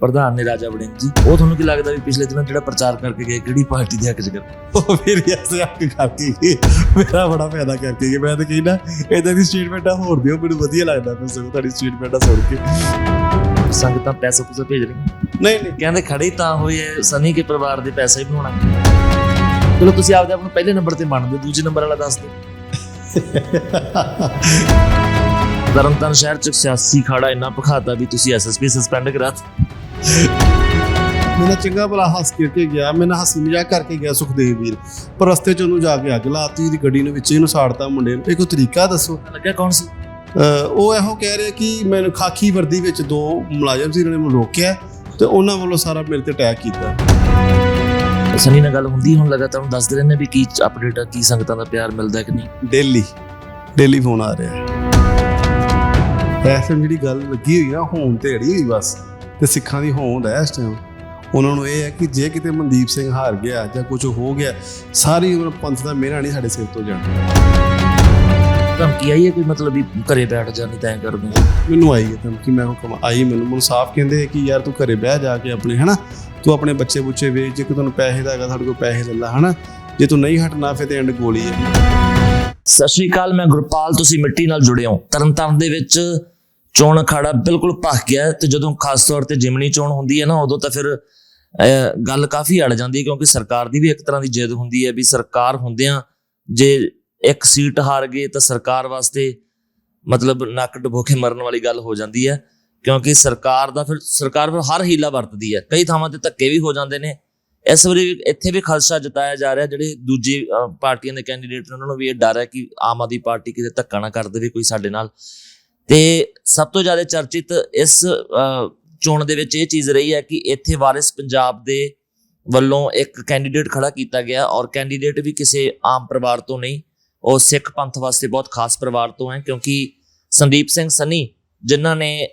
ਪ੍ਰਧਾਨ ਨੇ ਰਾਜਾ ਵੜਿੰਗ ਜੀ ਉਹ ਤੁਹਾਨੂੰ ਕੀ ਲੱਗਦਾ ਵੀ ਪਿਛਲੇ ਦਿਨਾਂ ਜਿਹੜਾ ਪ੍ਰਚਾਰ ਕਰਕੇ ਗਏ ਕਿਹੜੀ ਪਾਰਟੀ ਦੇ ਹੱਕ 'ਚ ਗਏ ਉਹ ਮੇਰੀ ਐਸੇ ਹੱਕ ਕਰਕੇ ਗਏ। ਮੇਰਾ ਬੜਾ ਫਾਇਦਾ ਕਰਕੇ ਗਏ। ਮੈਂ ਤਾਂ ਕਹਿੰਦਾ ਇਦਾਂ ਦੀ ਸਟੇਟਮੈਂਟਾਂ ਹੋਰ ਦਿਓ ਮੈਨੂੰ ਵਧੀਆ ਲੱਗਦਾ ਮੈਂ ਸਗੋਂ ਤੁਹਾਡੀ ਸਟੇਟਮੈਂਟਾਂ ਸੁਣ ਕੇ। ਸੰਗਤਾਂ ਪੈਸਾ ਪੂਸਾ ਭੇਜ ਰਹੀਆਂ? ਨਹੀਂ ਨਹੀਂ। ਕਹਿੰਦੇ ਖੜੇ ਤਾਂ ਹੋਏ ਐ ਸਨੀ ਕੇ ਪਰਿਵਾਰ ਦੇ ਪੈਸਾ ਹੀ ਬਣਾਉਣਾ। ਚਲੋ ਤੁਸੀਂ ਆਪਦੇ ਆਪ ਨੂੰ ਪਹਿਲੇ ਨੰਬਰ ਤੇ ਮੰਨਦੇ ਦੂਜੇ ਨੰਬਰ ਵਾਲਾ ਦੱਸ ਦਿਓ। ਤਰਨਤਾਰਨ ਸ਼ਹਿਰ ਚ ਸਿਆਸੀ ਖਾੜਾ ਇੰਨਾ ਭਖਾਤਾ ਵੀ ਤੁਸੀਂ ਐਸਐਸਪੀ ਸਸਪੈਂਡ ਕਰਾਤਾ। ਮੇਰਾ ਚੰਗਾ ਭਲਾ ਹੱਸ ਕੇ ਕੇ ਗਿਆ ਮੈਂ ਨਾ ਹੱਸੀ ਮਜ਼ਾਕ ਕਰਕੇ ਗਿਆ ਸੁਖਦੇਵ ਵੀਰ। ਪਰ ਰਸਤੇ 'ਚ ਉਹਨੂੰ ਜਾ ਕੇ ਅੱਗ ਲਾਤੀ ਉਹਦੀ ਗੱਡੀ ਨੂੰ ਵਿੱਚੇ ਇਹਨੂੰ ਸਾੜਤਾ ਮੁੰਡੇ ਨੂੰ। ਇਹ ਕੋਈ ਤਰੀਕਾ ਦੱਸੋ? ਲੱਗਿਆ ਕੌਣ ਸੀ? ਉਹ ਇਹੋ ਕਹਿ ਰਿਹਾ ਕਿ ਮੈਨੂੰ ਖਾਕੀ ਵਰਦੀ ਵਿੱਚ ਦੋ ਮੁਲਾਜ਼ਮ ਸੀ ਇਹਨਾਂ ਨੇ ਮੈਨੂੰ ਰੋਕਿਆ ਤੇ ਉਹਨਾਂ ਵੱਲੋਂ ਸਾਰਾ ਮੇਰੇ ਤੇ ਅਟੈਕ ਕੀਤਾ। ਸਨੀ ਨਾਲ ਗੱਲ ਹੁੰਦੀ ਹੁਣ ਲਗਾਤਾਰ ਦੱਸਦੇ ਰਹਿੰਦੇ ਵੀ ਕੀ ਅਪਡੇਟ ਆ ਕੀ ਸੰਗਤਾਂ ਦਾ ਪਿਆਰ ਮਿਲਦਾ ਕਿ ਨਹੀਂ? ਡੇਲੀ ਡੇਲੀ ਫੋਨ ਆ ਰਿਹਾ। ਐਸਮ ਜਿਹੜੀ ਗੱਲ ਲੱਗੀ ਹੋਈ ਨਾ ਹੋਣ ਤੇ ਅੜੀ ਹੋਈ ਬਸ। ਤੇ ਸਿੱਖਾਂ ਦੀ ਹੋਂਦ ਹੈ ਇਸ ਟਾਈਮ ਉਹਨਾਂ ਨੂੰ ਇਹ ਹੈ ਕਿ ਜੇ ਕਿਤੇ ਮਨਦੀਪ ਸਿੰਘ ਹਾਰ ਗਿਆ ਜਾਂ ਕੁਝ ਹੋ ਗਿਆ ਸਾਰੀ ਉਮਰ ਪੰਥ ਦਾ ਮਿਹਰਾ ਨਹੀਂ ਸਾਡੇ ਸਿਰ ਤੋਂ ਜਾਣਾ। ਧਮਕੀ ਆਈ ਹੈ ਕੋਈ ਮਤਲਬ ਵੀ ਘਰੇ ਬੈਠ ਜਾ ਨਹੀਂ ਤੈਂ ਕਰ ਦੂੰਗਾ ਮੈਨੂੰ ਆਈ ਹੈ ਧਮਕੀ ਮੈਂ ਹੁਕਮ ਆਈ ਮੈਨੂੰ ਮੈਨੂੰ ਸਾਫ਼ ਕਹਿੰਦੇ ਕਿ ਯਾਰ ਤੂੰ ਘਰੇ ਬਹਿ ਜਾ ਕੇ ਆਪਣੇ ਹਨਾ? ਤੂੰ ਆਪਣੇ ਬੱਚੇ ਬੁੱਚੇ ਵੇਚ ਜੇ ਕਿ ਤੁਹਾਨੂੰ ਪੈਸੇ ਦਾ ਹੈਗਾ ਸਾਡੇ ਕੋਲ ਪੈਸੇ ਲੈ ਲਾ ਹਨਾ? ਜੇ ਤੂੰ ਨਹੀਂ ਹਟਣਾ ਫਿਰ ਤੇ ਐਂਡ ਗੋਲੀ ਹੈ। ਸਤਿ ਸ਼੍ਰੀ ਅਕਾਲ ਮੈਂ ਗੁਰਪਾਲ ਤੁਸੀਂ ਮਿੱਟੀ ਨਾਲ ਜੁੜੇ ਹੋ। ਤਰਨਤਾਰਨ ਦੇ ਵਿੱਚ ਚੋਣ ਅਖਾੜਾ ਬਿਲਕੁਲ ਭਖ ਗਿਆ ਤੇ ਜਦੋਂ ਖਾਸ ਤੌਰ ਤੇ ਜਿਮਨੀ ਚੋਣ ਹੁੰਦੀ ਹੈ ਨਾ, ਉਦੋਂ ਤਾਂ ਫਿਰ ਗੱਲ ਕਾਫੀ ਅੜ ਜਾਂਦੀ ਹੈ ਕਿਉਂਕਿ ਸਰਕਾਰ ਦੀ ਵੀ ਇੱਕ ਤਰ੍ਹਾਂ ਦੀ ਜਿੱਦ ਹੁੰਦੀ ਹੈ ਵੀ ਸਰਕਾਰ ਹੁੰਦਿਆਂ ਜੇ ਇੱਕ ਸੀਟ ਹਾਰ ਗਏ ਤਾਂ ਸਰਕਾਰ ਵਾਸਤੇ ਮਤਲਬ ਨੱਕ ਡੁਬੋ ਮਰਨ ਵਾਲੀ ਗੱਲ ਹੋ ਜਾਂਦੀ ਹੈ ਕਿਉਂਕਿ ਸਰਕਾਰ ਦਾ ਫਿਰ, ਸਰਕਾਰ ਫਿਰ ਹਰ ਹੀਲਾ ਵਰਤਦੀ ਹੈ। ਕਈ ਥਾਵਾਂ ਤੇ ਧੱਕੇ ਵੀ ਹੋ ਜਾਂਦੇ ਨੇ। ਇਸ ਵਾਰੀ ਇੱਥੇ ਵੀ ਖਦਸ਼ਾ ਜਤਾਇਆ ਜਾ ਰਿਹਾ ਜਿਹੜੇ ਦੂਜੀ ਪਾਰਟੀਆਂ ਦੇ ਕੈਂਡੀਡੇਟ ਨੇ, ਉਹਨਾਂ ਨੂੰ ਵੀ ਇਹ ਡਰ ਹੈ ਕਿ ਆਮ ਆਦਮੀ ਪਾਰਟੀ ਕਿਤੇ ਧੱਕਾ ਨਾ ਕਰ ਦੇਵੇ ਕੋਈ ਸਾਡੇ ਨਾਲ। ਤੇ ਸਭ ਤੋਂ ਜ਼ਿਆਦਾ ਚਰਚਿਤ ਇਸ ਚੋਣ ਦੇ ਵਿੱਚ ਇਹ ਚੀਜ਼ ਰਹੀ ਹੈ ਕਿ ਇੱਥੇ ਵਾਰਿਸ ਪੰਜਾਬ ਦੇ ਵੱਲੋਂ ਇੱਕ ਕੈਂਡੀਡੇਟ ਖੜਾ ਕੀਤਾ ਗਿਆ ਔਰ ਕੈਂਡੀਡੇਟ ਵੀ ਕਿਸੇ ਆਮ ਪਰਿਵਾਰ ਤੋਂ ਨਹੀਂ, ਉਹ ਸਿੱਖ ਪੰਥ ਵਾਸਤੇ ਬਹੁਤ ਖਾਸ ਪਰਿਵਾਰ ਤੋਂ ਹੈ ਕਿਉਂਕਿ ਸੰਦੀਪ ਸਿੰਘ ਸਨੀ ਜਿਨ੍ਹਾਂ ਨੇ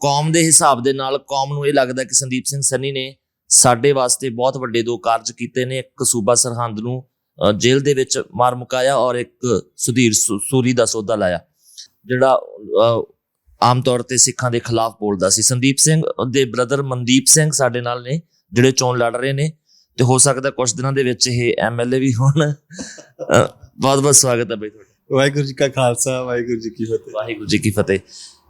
ਕੌਮ ਦੇ ਹਿਸਾਬ ਦੇ ਨਾਲ ਕੌਮ ਨੂੰ ਇਹ ਲੱਗਦਾ ਕਿ ਸੰਦੀਪ ਸਿੰਘ ਸਨੀ ਨੇ ਸਾਡੇ ਵਾਸਤੇ ਬਹੁਤ ਵੱਡੇ ਦੋ ਕਾਰਜ ਕੀਤੇ ਨੇ, ਇੱਕ ਸੂਬਾ ਸਰਹੰਦ ਨੂੰ ਜੇਲ੍ਹ ਦੇ ਵਿੱਚ ਮਾਰ ਮੁਕਾਇਆ ਔਰ ਇੱਕ ਸੁਧੀਰ ਸੁ- ਸੂਰੀ ਦਾ ਸੌਦਾ ਲਾਇਆ। ਜਿਹੜਾ ਆਮ ਤੌਰ ਤੇ ਸਿੱਖਾਂ ਦੇ ਖਿਲਾਫ ਬੋਲਦਾ ਸੀ। ਸੰਦੀਪ ਸਿੰਘ ਦੇ ਬ੍ਰਦਰ ਮਨਦੀਪ ਸਿੰਘ ਸਾਡੇ ਨਾਲ ਨੇ ਜਿਹੜੇ ਚੋਣ ਲੜ ਰਹੇ ਨੇ। ਤੇ ਹੋ ਸਕਦਾ ਕੁਝ ਦਿਨਾਂ ਦੇ ਵਿੱਚ ਇਹ ਐਮਐਲਏ ਵੀ ਹੋਣ। ਬਹੁਤ ਬਹੁਤ ਸਵਾਗਤ ਹੈ ਬਈ ਤੁਹਾਡਾ। ਵਾਹਿਗੁਰੂ ਜੀ ਕਾ ਖਾਲਸਾ ਵਾਹਿਗੁਰੂ ਜੀ ਕੀ ਫਤਿਹ। ਵਾਹਿਗੁਰੂ ਜੀ ਕੀ ਫਤਿਹ।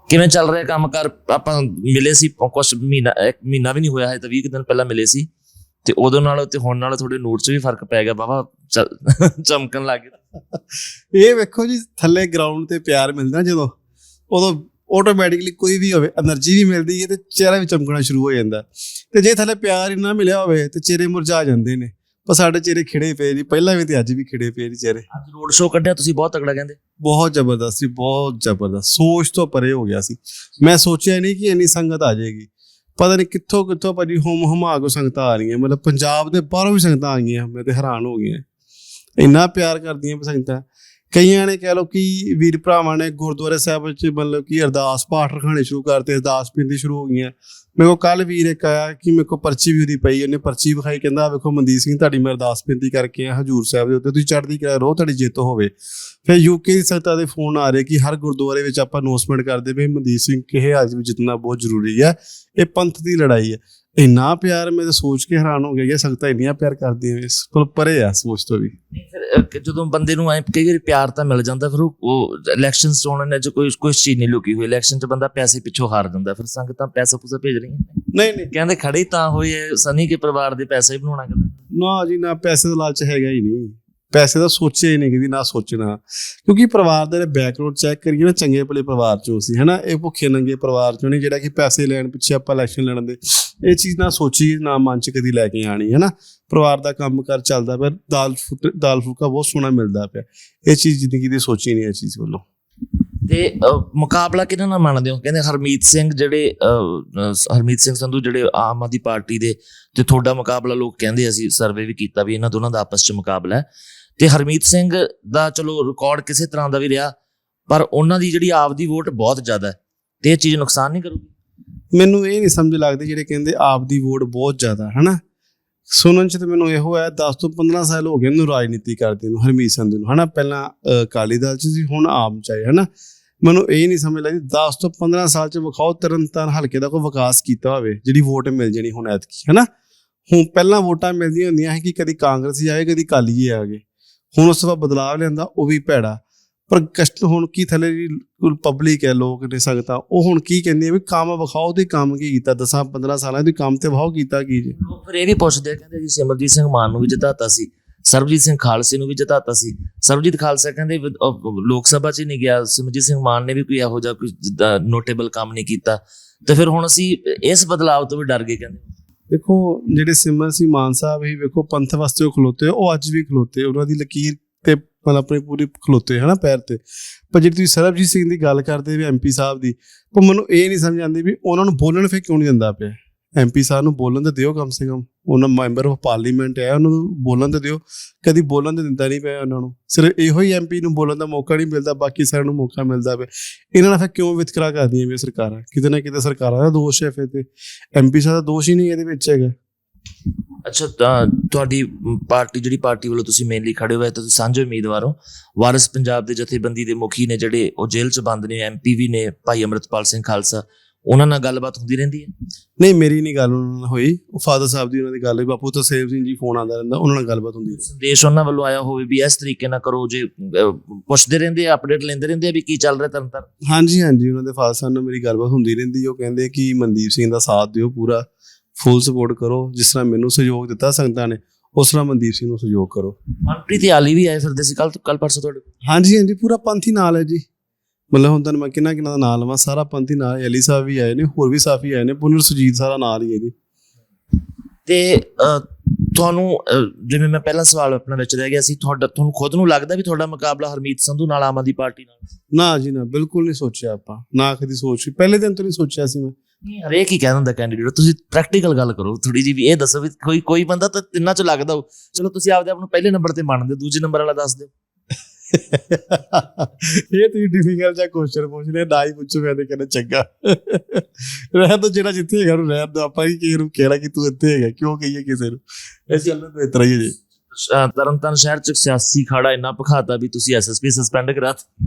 ਕਿਵੇਂ ਚੱਲ ਰਿਹਾ ਕੰਮ ਕਰ ਆਪਾਂ ਮਿਲੇ ਸੀ ਕੁਝ ਮਹੀਨਾ ਇੱਕ ਮਹੀਨਾ ਵੀ ਨਹੀਂ ਹੋਇਆ ਹੈ ਤਾਂ 20 ਕੁ ਦਿਨ ਪਹਿਲਾਂ ਮਿਲੇ ਸੀ। ਤੇ ਉਦੋਂ ਨਾਲ ਤੇ ਹੁਣ ਨਾਲ ਥੋੜੇ ਨੂਰ 'ਚ ਵੀ ਫ਼ਰਕ ਪੈ ਗਿਆ। ਬਾਬਾ ਚਮਕਣ ਲੱਗ ਗਿਆ। ਇਹ ਵੇਖੋ ਜੀ ਥੱਲੇ ਗਰਾਊਂਡ ਤੇ ਪਿਆਰ ਮਿਲਦਾ ਜਦੋਂ ਉਦੋਂ ਆਟੋਮੈਟਿਕਲੀ ਕੋਈ ਵੀ ਹੋਵੇ એનર્ਜੀ ਵੀ ਮਿਲਦੀ ਹੈ ਤੇ ਚਿਹਰਾ ਵੀ ਚਮਕਣਾ ਸ਼ੁਰੂ ਹੋ ਜਾਂਦਾ। ਤੇ ਜੇ ਥੱਲੇ ਪਿਆਰ ਹੀ ਨਾ ਮਿਲਿਆ ਹੋਵੇ ਤੇ ਚਿਹਰੇ ਮੁਰਝਾ ਜਾਂਦੇ ਨੇ। ਪਰ ਸਾਡੇ ਚਿਹਰੇ ਖਿੜੇ ਪਏ ਜੀ ਪਹਿਲਾਂ ਵੀ ਤੇ ਅੱਜ ਵੀ ਖਿੜੇ ਪਏ ਜੀ ਚਿਹਰੇ। ਅੱਜ ਰੋਡ ਸ਼ੋਅ ਕੱਢਿਆ ਤੁਸੀਂ ਬਹੁਤ ਤਕੜਾ ਕਹਿੰਦੇ। ਬਹੁਤ ਜ਼ਬਰਦਸਤ ਸੀ ਬਹੁਤ ਜ਼ਬਰਦਸਤ। ਸੋਚ ਤੋਂ ਪਰੇ ਹੋ ਗਿਆ ਸੀ। ਮੈਂ ਸੋਚਿਆ ਨਹੀਂ ਕਿ ਇੰਨੀ ਸੰਗਤ ਆ ਜਾਏਗੀ। ਪਤਾ ਨਹੀਂ ਕਿੱਥੋਂ ਕਿੱਥੋਂ ਭਾਜੀ ਹੋਮ ਹਮਾ ਕੋ ਸੰਗਤਾਂ ਆ ਰਹੀਆਂ। ਮਤਲਬ ਪੰਜਾਬ ਦੇ ਬਾਹਰੋਂ ਵੀ ਸੰਗਤਾਂ ਆ ਗਈਆਂ ਮੈਂ ਤੇ ਹੈਰਾਨ ਹੋ ਗਿਆ। ਇੰਨਾ ਪਿਆਰ ਕਰਦੀਆਂ ਸੰਗਤਾਂ ਕਈਆਂ ਨੇ ਕਹਿ ਲਓ ਕਿ ਵੀਰ ਭਰਾਵਾਂ ਨੇ ਗੁਰਦੁਆਰੇ ਸਾਹਿਬ ਵਿੱਚ ਮਤਲਬ ਕਿ ਅਰਦਾਸ ਪਾਠ ਰਖਾਣੇ ਸ਼ੁਰੂ ਕਰਤੇ, ਅਰਦਾਸ ਬੇਨਤੀ ਸ਼ੁਰੂ ਹੋ ਗਈਆਂ। ਮੇਰੇ ਕੋ ਕੱਲ ਵੀਰ ਇੱਕ ਆਇਆ ਕਿ ਮੇਰੇ ਕੋ ਪਰਚੀ ਵੀ ਉਹਦੀ ਪਈ, ਉਹਨੇ ਪਰਚੀ ਵਿਖਾਈ, ਕਹਿੰਦਾ ਆਹ ਵੇਖੋ ਮਨਦੀਪ ਸਿੰਘ ਤੁਹਾਡੀ ਮੈਂ ਅਰਦਾਸ ਬੇਨਤੀ ਕਰਕੇ ਆ ਹਜੂਰ ਸਾਹਿਬ ਦੇ ਉੱਤੇ, ਤੁਸੀਂ ਚੜ੍ਹਦੀ ਕਰਾ ਰੋ ਤੁਹਾਡੀ ਜਿੱਤ ਹੋਵੇ। ਫਿਰ ਯੂਕੇ ਦੀ ਸੰਗਤਾਂ ਦੇ ਫੋਨ ਆ ਰਹੇ ਕਿ ਹਰ ਗੁਰਦੁਆਰੇ ਵਿੱਚ ਆਪਾਂ ਅਨਾਉਂਸਮੈਂਟ ਕਰਦੇ ਵੀ ਮਨਦੀਪ ਸਿੰਘ ਕਿਹੇ ਅੱਜ ਵੀ ਜਿੱਤਣਾ ਬਹੁਤ ਜ਼ਰੂਰੀ ਹੈ, ਇਹ ਪੰਥ ਦੀ ਲੜਾਈ ਹੈ। ਇੰਨਾ ਪਿਆਰ ਮੈਂ ਤਾਂ ਸੋਚ ਕੇ ਹੈਰਾਨ ਹੋ ਗਿਆ ਕਿ ਇਹ ਸੰਗਤਾਂ ਇੰਨੀਆਂ ਪਿਆਰ ਕਰਦੀਆਂ ਨੇ ਇਸ ਕੋਲ ਪਰੇ ਆ ਸੋਚ ਤੋਂ ਵੀ। ਫਿਰ ਜਦੋਂ ਬੰਦੇ ਨੂੰ ਐ ਕਈ ਵਾਰੀ ਪਿਆਰ ਤਾਂ ਮਿਲ ਜਾਂਦਾ ਫਿਰ ਉਹ- ਉਹ ਇਲੈਕਸ਼ਨਸ ਚੋਣਨ ਚ ਕੋਈ ਕੋਈ ਚੀਜ਼ ਨਹੀਂ ਲੁਕੀ ਹੋਈ। ਇਲੈਕਸ਼ਨ ਚ ਬੰਦਾ ਪੈਸੇ ਪਿੱਛੋਂ ਹਾਰ ਜਾਂਦਾ ਫਿਰ ਸੰਗਤਾਂ ਪੈਸਾ ਪੂਸਾ ਭੇਜ ਰਹੀਆਂ ਨਹੀਂ ਨਹੀਂ। ਕਹਿੰਦੇ ਖੜੇ ਹੀ ਤਾਂ ਹੋਏ ਸਨੀ ਕੇ ਪਰਿਵਾਰ ਦੇ ਪੈਸੇ ਹੀ ਬਣਾਉਣਾ ਕਹਿੰਦੇ ਨਾ ਜੀ ਨਾ ਪੈਸੇ ਦਾ ਲਾਲਚ ਹੈਗਾ ਹੀ ਨਹੀਂ। ਪੈਸੇ ਦਾ ਸੋਚਿਆ ਹੀ ਨਹੀਂ ਕਦੀ ਨਾ ਸੋਚਣਾ। ਕਿਉਂਕਿ ਪਰਿਵਾਰ ਦਾ ਬੈਕਗ੍ਰਾਉਂਡ ਚੈੱਕ ਕਰੀਏ ਨਾ, ਚੰਗੇ ਭਲੇ ਪਰਿਵਾਰ ਚੋਂ ਸੀ ਹਨਾ? ਇਹ ਭੁੱਖੇ ਨੰਗੇ ਪਰਿਵਾਰ ਚੋਂ ਨਹੀਂ, ਜਿਹੜਾ ਕਿ ਪੈਸੇ ਲੈਣ ਪਿੱਛੇ ਆਪਾਂ ਇਲੈਕਸ਼ਨ ਲੜਨ ਦੇ। ਇਹ ਚੀਜ਼ ਨਾ ਸੋਚੀ, ਨਾ ਮਨ ਚ ਕਦੀ ਲੈ ਕੇ ਆਣੀ, ਹਨਾ? ਪਰਿਵਾਰ ਦਾ ਕੰਮ ਚੱਲਦਾ ਪਿਆ, ਦਾਲ ਦਾਲ ਫੁਲਕਾ ਬਹੁਤ ਸੋਹਣਾ ਮਿਲਦਾ ਪਿਆ। ਇਹ ਚੀਜ਼ ਜ਼ਿੰਦਗੀ ਦੀ ਸੋਚੀ ਨਹੀਂ ਇਹ ਚੀਜ਼ ਵੱਲੋਂ। ਤੇ ਮੁਕਾਬਲਾ ਕਿਹਨਾਂ ਨਾਲ ਮੰਨਦੇ ਹੋ? ਕਹਿੰਦੇ ਹਰਮੀਤ ਸਿੰਘ ਜਿਹੜੇ ਹਰਮੀਤ ਸਿੰਘ ਸੰਧੂ ਜਿਹੜੇ ਆਮ ਆਦਮੀ ਪਾਰਟੀ ਦੇ, ਤੇ ਤੁਹਾਡਾ ਮੁਕਾਬਲਾ ਲੋਕ ਕਹਿੰਦੇ ਅਸੀਂ ਸਰਵੇ ਵੀ ਕੀਤਾ ਵੀ ਇਹਨਾਂ ਦੋਨਾਂ ਦਾ ਆਪਸ ਚ ਮੁਕਾਬਲਾ ਹੈ। ਤੇ ਹਰਮੀਤ ਸਿੰਘ ਦਾ ਚਲੋ ਰਿਕਾਰਡ ਕਿਸੇ ਤਰ੍ਹਾਂ ਦਾ ਵੀ ਰਿਹਾ ਪਰ ਉਹਨਾਂ ਦੀ ਜਿਹੜੀ ਆਪਦੀ ਵੋਟ ਬਹੁਤ ਜ਼ਿਆਦਾ ਹੈ ਤੇ ਇਹ ਚੀਜ਼ ਨੁਕਸਾਨ ਨਹੀਂ ਕਰੂਗੀ? ਮੈਨੂੰ ਇਹ ਨਹੀਂ ਸਮਝ ਲੱਗਦੀ ਜਿਹੜੇ ਕਹਿੰਦੇ ਆਪ ਦੀ ਵੋਟ ਬਹੁਤ ਜ਼ਿਆਦਾ ਹਨਾ? ਸੁਣਨ ਚ ਤੇ ਮੈਨੂੰ ਇਹੋ ਹੈ 10 ਤੋਂ 15 ਸਾਲ ਹੋ ਗਏ ਇਹਨੂੰ ਰਾਜਨੀਤੀ ਕਰਦੇ ਨੂੰ ਹਰਮੀਤ ਸੰਧੂ ਨੂੰ ਹਨਾ? ਪਹਿਲਾਂ ਅ, ਅਕਾਲੀ ਦਲ ਚ ਸੀ ਹੁਣ ਆਮ ਚ ਆਏ ਹਨਾ? ਮੈਨੂੰ ਇਹ ਨਹੀਂ ਸਮਝ ਲੱਗਦੀ 10 ਤੋਂ 15 ਸਾਲ ਚ ਵਿਖਾਓ ਤਰਨਤਾਰਨ ਹਲਕੇ ਦਾ ਕੋਈ ਵਿਕਾਸ ਕੀਤਾ ਹੋਵੇ ਜਿਹੜੀ ਵੋਟ ਮਿਲ ਜਣੀ ਹੁਣ ਐਤਕੀ ਹੈਨਾ? ਹੁਣ ਪਹਿਲਾਂ ਵੋਟਾਂ ਮਿਲਦੀਆਂ ਹੁੰਦੀਆਂ ਸੀ ਕਿ ਕਦੀ ਕਾਂਗਰਸੀ ਆਏ ਕਦੀ ਕਾਲੀ ਆ ਗਏ। ਹੁਣ ਉਸ ਤੋਂ ਬਾਅਦ ਬਦਲਾਅ ਲਿਆਂਦਾ, ਉਹ ਵੀ ਭੈੜਾ। ਪਰ ਕਸ਼ਟ, ਹੁਣ ਕੀ ਥੱਲੇ ਦੀ ਪਬਲਿਕ ਹੈ, ਲੋਕ ਨੇ ਸੰਗਤਾਂ, ਉਹ ਹੁਣ ਕੀ ਕਹਿੰਦੇ ਆ ਵੀ ਕੰਮ ਵਿਖਾਓ ਤੇ ਕੰਮ ਕੀ ਕੀਤਾ? 10 15 ਸਾਲਾਂ ਦੇ ਕੰਮ ਤੇ ਵਿਖਾਓ, ਕੀਤਾ ਕੀ ਜੇ? ਫਿਰ ਇਹ ਵੀ ਪੁੱਛਦੇ ਕਹਿੰਦੇ ਜੀ ਸਿਮਰਜੀਤ ਸਿੰਘ ਮਾਨ ਨੂੰ ਵੀ ਜਿਤਾਤਾ ਸੀ, ਸਰਬਜੀਤ ਸਿੰਘ ਖਾਲਸੇ ਨੂੰ ਵੀ ਜਿਤਾਤਾ ਸੀ। ਸਰਬਜੀਤ ਖਾਲਸਾ ਕਹਿੰਦੇ ਲੋਕ ਸਭਾ 'ਚ ਹੀ ਨਹੀਂ ਗਿਆ, ਸਿਮਰਜੀਤ ਸਿੰਘ ਮਾਨ ਨੇ ਵੀ ਕੋਈ ਇਹੋ ਜਿਹਾ ਕੋਈ ਨੋਟੇਬਲ ਕੰਮ ਨਹੀਂ ਕੀਤਾ। ਤੇ ਫਿਰ ਹੁਣ ਅਸੀਂ ਇਸ ਬਦਲਾਅ ਤੋਂ ਵੀ ਡਰ ਗਏ, ਕਹਿੰਦੇ। ਦੇਖੋ, ਜਿਹੜੇ ਸਿਮਰਨ ਸਿੰਘ ਮਾਨ ਸਾਹਿਬ ਹੀ ਵੇਖੋ, ਪੰਥ ਵਾਸਤੇ ਉਹ ਖਲੋਤੇ ਉਹ ਅੱਜ ਵੀ ਖਲੋਤੇ ਉਹਨਾਂ ਦੀ ਲਕੀਰ ਤੇ ਮਤਲਬ ਆਪਣੀ ਪੂਰੀ ਖਲੋਤੇ ਹਨਾ, ਪੈਰ ਤੇ। ਪਰ ਜਿਹੜੀ ਤੁਸੀਂ ਸਰਬਜੀਤ ਸਿੰਘ ਦੀ ਗੱਲ ਕਰਦੇ ਵੀ ਐਮਪੀ ਸਾਹਿਬ ਦੀ, ਪਰ ਮੈਨੂੰ ਇਹ ਨਹੀਂ ਸਮਝ ਆਉਂਦੀ ਵੀ ਉਹਨਾਂ ਨੂੰ ਬੋਲਣ ਫੇ ਕਿਉਂ ਨਹੀਂ ਦਿੰਦਾ ਪਿਆ? ਐਮਪੀ ਸਾਹਿਬ ਨੂੰ ਬੋਲਣ ਤੇ ਦਿਓ ਕਮ ਸੇ ਕਮ। ਉਹਨਾਂ ਮੈਂਬਰ ਆਫ ਪਾਰਲੀਮੈਂਟ ਹੈ, ਉਹਨਾਂ ਨੂੰ ਬੋਲਣ ਤੇ ਦਿਓ। ਕਦੀ ਬੋਲਣ ਤੇ ਦਿੰਦਾ ਨਹੀਂ ਪਿਆ ਉਹਨਾਂ ਨੂੰ। ਸਿਰਫ ਇਹੋ ਹੀ ਐਮਪੀ ਨੂੰ ਬੋਲਣ ਦਾ ਮੌਕਾ ਨਹੀਂ ਮਿਲਦਾ, ਬਾਕੀ ਸਾਰਿਆਂ ਨੂੰ ਮੌਕਾ ਮਿਲਦਾ ਪਿਆ। ਇਹਨਾਂ ਨਾਲ ਫਿਰ ਕਿਉਂ ਵਿਤਕਰਾ ਕਰਦੀਆਂ ਵੀ ਸਰਕਾਰਾਂ? ਕਿਤੇ ਨਾ ਕਿਤੇ ਸਰਕਾਰਾਂ ਦਾ ਦੋਸ਼ ਹੈ ਫਿਰ ਤੇ। ਐਮਪੀ ਸਾਹਿਬ ਦਾ ਦੋਸ਼ ਹੀ ਨਹੀਂ ਇਹਦੇ ਵਿੱਚ ਹੈਗਾ। ਅੱਛਾ, ਤਾਂ ਤੁਹਾਡੀ ਪਾਰਟੀ, ਜਿਹੜੀ ਪਾਰਟੀ ਵੱਲੋਂ ਤੁਸੀਂ ਮੇਨਲੀ ਖੜੇ ਹੋਏ ਤਾਂ ਤੁਸੀਂ ਸਾਂਝੇ ਉਮੀਦਵਾਰ ਹੋ। ਵਾਰਿਸ ਪੰਜਾਬ ਦੇ ਜਥੇਬੰਦੀ ਦੇ ਮੁਖੀ ਨੇ ਜਿਹੜੇ ਉਹ ਜੇਲ੍ਹ 'ਚ ਬੰਦ ਨੇ ਐਮਪੀ ਵੀ ਨੇ, ਭਾਈ ਅਮਰਤਪਾਲ ਸਿੰਘ ਖਾਲਸਾ। ਉਹਨਾਂ ਨਾਲ ਗੱਲਬਾਤ ਹੁੰਦੀ ਰਹਿੰਦੀ ਹੈ? ਨਹੀਂ ਮੇਰੀ ਨਹੀਂ ਗੱਲ ਉਹਨਾਂ ਨਾਲ ਹੋਈ। ਉਹ ਫਾਦਰ ਸਾਹਿਬ ਦੀ ਉਹਨਾਂ ਦੀ ਗੱਲ ਹੋਈ। ਬਾਪੂ ਤਸੇਬ ਸਿੰਘ ਜੀ ਫੋਨ ਆਉਂਦਾ ਰਹਿੰਦਾ ਉਹਨਾਂ ਨਾਲ ਗੱਲਬਾਤ ਹੁੰਦੀ ਹੈ ਸੰਦੇਸ਼ ਉਹਨਾਂ ਵੱਲੋਂ ਆਇਆ ਹੋਵੇ ਵੀ ਇਸ ਤਰੀਕੇ ਨਾਲ ਕਰੋ ਜੇ ਅਹ, ਪੁੱਛਦੇ ਰਹਿੰਦੇ ਆ ਅਪਡੇਟ ਲੈਂਦੇ ਰਹਿੰਦੇ ਆ ਵੀ ਕੀ ਚੱਲ ਰਿਹਾ ਤਰਨ ਤਾਰਨ ਹਾਂਜੀ ਹਾਂਜੀ ਉਹਨਾਂ ਦੇ ਫਾਦਰ ਸਾਹਿਬ ਨਾਲ ਮੇਰੀ ਗੱਲਬਾਤ ਹੁੰਦੀ ਰਹਿੰਦੀ ਉਹ ਕਹਿੰਦੇ ਕਿ ਮਨਦੀਪ ਸਿੰਘ ਦਾ ਸਾਥ ਦਿਓ ਪੂਰਾ ਫੁੱਲ ਸਪੋਰਟ ਕਰੋ। ਜਿਸ ਤਰ੍ਹਾਂ ਮੈਨੂੰ ਸਹਿਯੋਗ ਦਿੱਤਾ ਸੰਗਤਾਂ ਨੇ ਉਸ ਤਰ੍ਹਾਂ ਮਨਦੀਪ ਸਿੰਘ ਨੂੰ ਸਹਿਯੋਗ ਕਰੋ। ਮਨਪ੍ਰੀਤ ਤੇ ਆਲੀ ਵੀ ਆਏ ਫਿਰਦੇ ਸੀ ਕੱਲ ਕੱਲ ਪਰਸੋਂ ਤੁਹਾਡੇ ਕੋਲ? ਹਾਂਜੀ ਹਾਂਜੀ ਪੂਰਾ ਪੰਥ ਨਾਲ ਹੈ ਜੀ। ਮਤਲਬ ਹੁਣ ਤੁਹਾਨੂੰ ਮੈਂ ਕਿੰਨਾ ਕਿੰਨਾ ਦਾ ਨਾਲ ਲਵਾਂ ਸਾਰਾ ਪੰਥ ਨਾਲ। ਅਲੀ ਸਾਹਿਬ ਵੀ ਆਏ ਨੇ ਹੋਰ ਵੀ ਸਾਫੀ ਆਏ ਨੇ ਪੁਨਰ ਸੁਜੀਤ ਸਾਰਾ ਨਾਲ ਹੀ ਹੈ ਜੀ ਤੇ ਤੁਹਾਨੂੰ ਜਿਵੇਂ ਮੈਂ ਪਹਿਲਾ ਸਵਾਲ ਆਪਣਾ ਵਿੱਚ ਰਹਿ ਗਿਆ ਸੀ ਤੁਹਾਡਾ ਤੁਹਾਨੂੰ ਖੁਦ ਨੂੰ ਲੱਗਦਾ ਵੀ ਤੁਹਾਡਾ ਮੁਕਾਬਲਾ ਹਰਮੀਤ ਸੰਧੂ ਨਾਲ ਆਮ ਆਦਮੀ ਪਾਰਟੀ ਨਾਲ? ਨਾ ਜੀ ਨਾ ਬਿਲਕੁਲ ਨਹੀਂ ਸੋਚਿਆ ਆਪਾਂ ਨਾ ਕਦੀ ਸੋਚੀ ਪਹਿਲੇ ਦਿਨ ਤੋਂ ਨਹੀਂ ਸੋਚਿਆ ਸੀ ਮੈਂ। ਨਹੀਂ ਹਰੇਕ ਹੀ ਕਹਿ ਦਿੰਦਾ ਕੈਂਡੀਡੇਟ ਤੁਸੀਂ ਪ੍ਰੈਕਟੀਕਲ ਗੱਲ ਕਰੋ ਥੋੜੀ ਜੀ ਵੀ ਇਹ ਦੱਸੋ ਵੀ ਕੋਈ ਕੋਈ ਬੰਦਾ ਤਾਂ ਤਿੰਨਾਂ ਚੋਂ ਲੱਗਦਾ ਹੋ ਚਲੋ ਤੁਸੀਂ ਆਪਦੇ ਆਪ ਨੂੰ ਪਹਿਲੇ ਨੰਬਰ ਤੇ ਮੰਨਦੇ ਦੂਜੇ ਨੰਬਰ ਵਾਲਾ ਦੱਸ ਦਿਓ। ਇਹ ਤੁਸੀਂ ਡਿਫਿਕਲਟ ਜਿਹਾ ਕੁਐਸਚਨ ਪੁੱਛ ਲਿਆ ਨਾ ਹੀ ਪੁੱਛੋ ਮੈਂ ਤੇ ਕਹਿੰਦਾ ਚੰਗਾ। ਰਹਿ ਤਾਂ ਜਿਹੜਾ ਜਿੱਥੇ ਹੈਗਾ ਨੂੰ ਰਹਿ ਦੋ ਆਪਾਂ ਹੀ ਕਿਸੇ ਨੂੰ ਕਹਿਣਾ ਕਿ ਤੂੰ ਇੱਥੇ ਹੈਗਾ ਕਿਉਂ ਕਹੀਏ ਕਿਸੇ ਨੂੰ? ਇਸ ਗੱਲ ਨੂੰ ਬਿਹਤਰ ਹੀ ਜੀ। ਅਹ, ਤਰਨਤਾਰਨ ਸ਼ਹਿਰ ਚ ਸਿਆਸੀ ਖਾੜਾ ਇੰਨਾ ਭਖਾਤਾ ਵੀ ਤੁਸੀਂ ਐਸਐਸਪੀ ਸਸਪੈਂਡ ਕਰਾਤਾ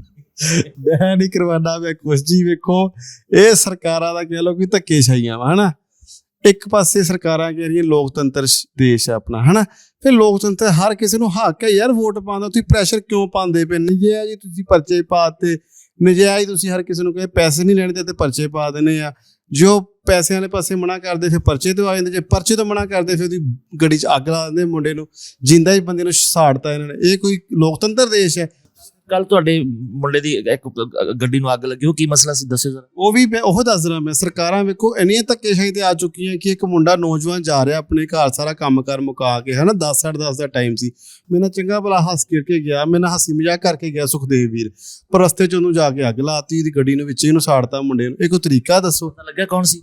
ਮੈਂ ਨਹੀਂ ਕਰਵਾਣਾ ਮੈਂ ਕੁਛ ਜੀ ਵੇਖੋ ਇਹ ਸਰਕਾਰਾਂ ਦਾ ਕਹਿ ਲੋ ਕਿ ਧੱਕੇਸ਼ਾਹੀਆਂ ਵਾ ਹਨਾ? ਇੱਕ ਪਾਸੇ ਸਰਕਾਰਾਂ ਕਹਿ ਰਹੀਆਂ, ਲੋਕਤੰਤਰ ਦੇਸ਼ ਹੈ ਆਪਣਾ, ਹਨਾ? ਫਿਰ ਲੋਕਤੰਤਰ ਹਰ ਕਿਸੇ ਨੂੰ ਹੱਕ ਹੈ, ਯਾਰ ਵੋਟ ਪਾਉਣ ਦਾ, ਤੁਸੀਂ ਪ੍ਰੈਸ਼ਰ ਕਿਉਂ ਪਾਉਂਦੇ ਪਏ? ਨਜਾਇਜ਼ ਜੀ ਤੁਸੀਂ ਪਰਚੇ ਪਾਤੇ ਨਜਾਇਜ਼ ਤੁਸੀਂ ਹਰ ਕਿਸੇ ਨੂੰ ਕਹੇ, ਪੈਸੇ ਨਹੀਂ ਲੈਣੇ ਤੇ ਤੇ ਪਰਚੇ ਪਾ ਦੇਣੇ ਆ। ਜੋ ਪੈਸੇ ਵਾਲੇ ਪਾਸੇ ਮਨਾ ਕਰਦੇ, ਫਿਰ ਪਰਚੇ ਤੋਂ ਆ ਜਾਂਦੇ, ਜੇ ਪਰਚੇ ਤੋਂ ਮਨਾ ਕਰਦੇ, ਫਿਰ ਉਹਦੀ ਗੱਡੀ 'ਚ ਅੱਗ ਲਾ ਦਿੰਦੇ ਮੁੰਡੇ ਨੂੰ, ਜਿੰਦਾ ਹੀ ਬੰਦੇ ਨੂੰ ਸਾੜਤਾ ਇਹਨਾਂ ਨੇ। ਇਹ ਕੋਈ ਲੋਕਤੰਤਰ ਦੇਸ਼ ਹੈ ਕੱਲ ਤੁਹਾਡੇ ਮੁੰਡੇ ਦੀ ਇੱਕ ਗੱਡੀ ਨੂੰ ਅੱਗ ਲੱਗੀ ਉਹ ਕੀ ਮਸਲਾ ਸੀ? ਦੱਸਿਓ ਜ਼ਰਾ। ਉਹ ਵੀ ਮੈਂ ਉਹ ਦੱਸ ਰਿਹਾ ਮੈਂ ਸਰਕਾਰਾਂ ਵੇਖੋ ਇੰਨੀਆਂ ਧੱਕੇਸ਼ਾਹੀ ਤੇ ਆ ਚੁੱਕੀਆਂ ਕਿ ਇੱਕ ਮੁੰਡਾ ਨੌਜਵਾਨ ਜਾ ਰਿਹਾ ਆਪਣੇ ਘਰ ਸਾਰਾ ਕੰਮ ਕਰ ਮੁਕਾ ਕੇ ਹਨਾ 10 10 ਦਾ ਟਾਈਮ ਸੀ। ਮੈਂ ਨਾ ਚੰਗਾ ਭਲਾ ਹੱਸ ਕੇ ਗਿਆ ਮੈਂ ਨਾ ਹੱਸੀ ਮਜ਼ਾਕ ਕਰਕੇ ਗਿਆ ਸੁਖਦੇਵ ਵੀਰ। ਪਰ ਰਸਤੇ 'ਚ ਉਹਨੂੰ ਜਾ ਕੇ ਅੱਗ ਲਾਤੀ ਇਹਦੀ ਗੱਡੀ ਨੂੰ ਵਿੱਚ ਇਹਨੂੰ ਸਾੜਤਾ ਮੁੰਡੇ ਨੂੰ। ਇਹ ਕੋਈ ਤਰੀਕਾ ਦੱਸੋ। ਪਤਾ ਲੱਗਿਆ ਕੌਣ ਸੀ?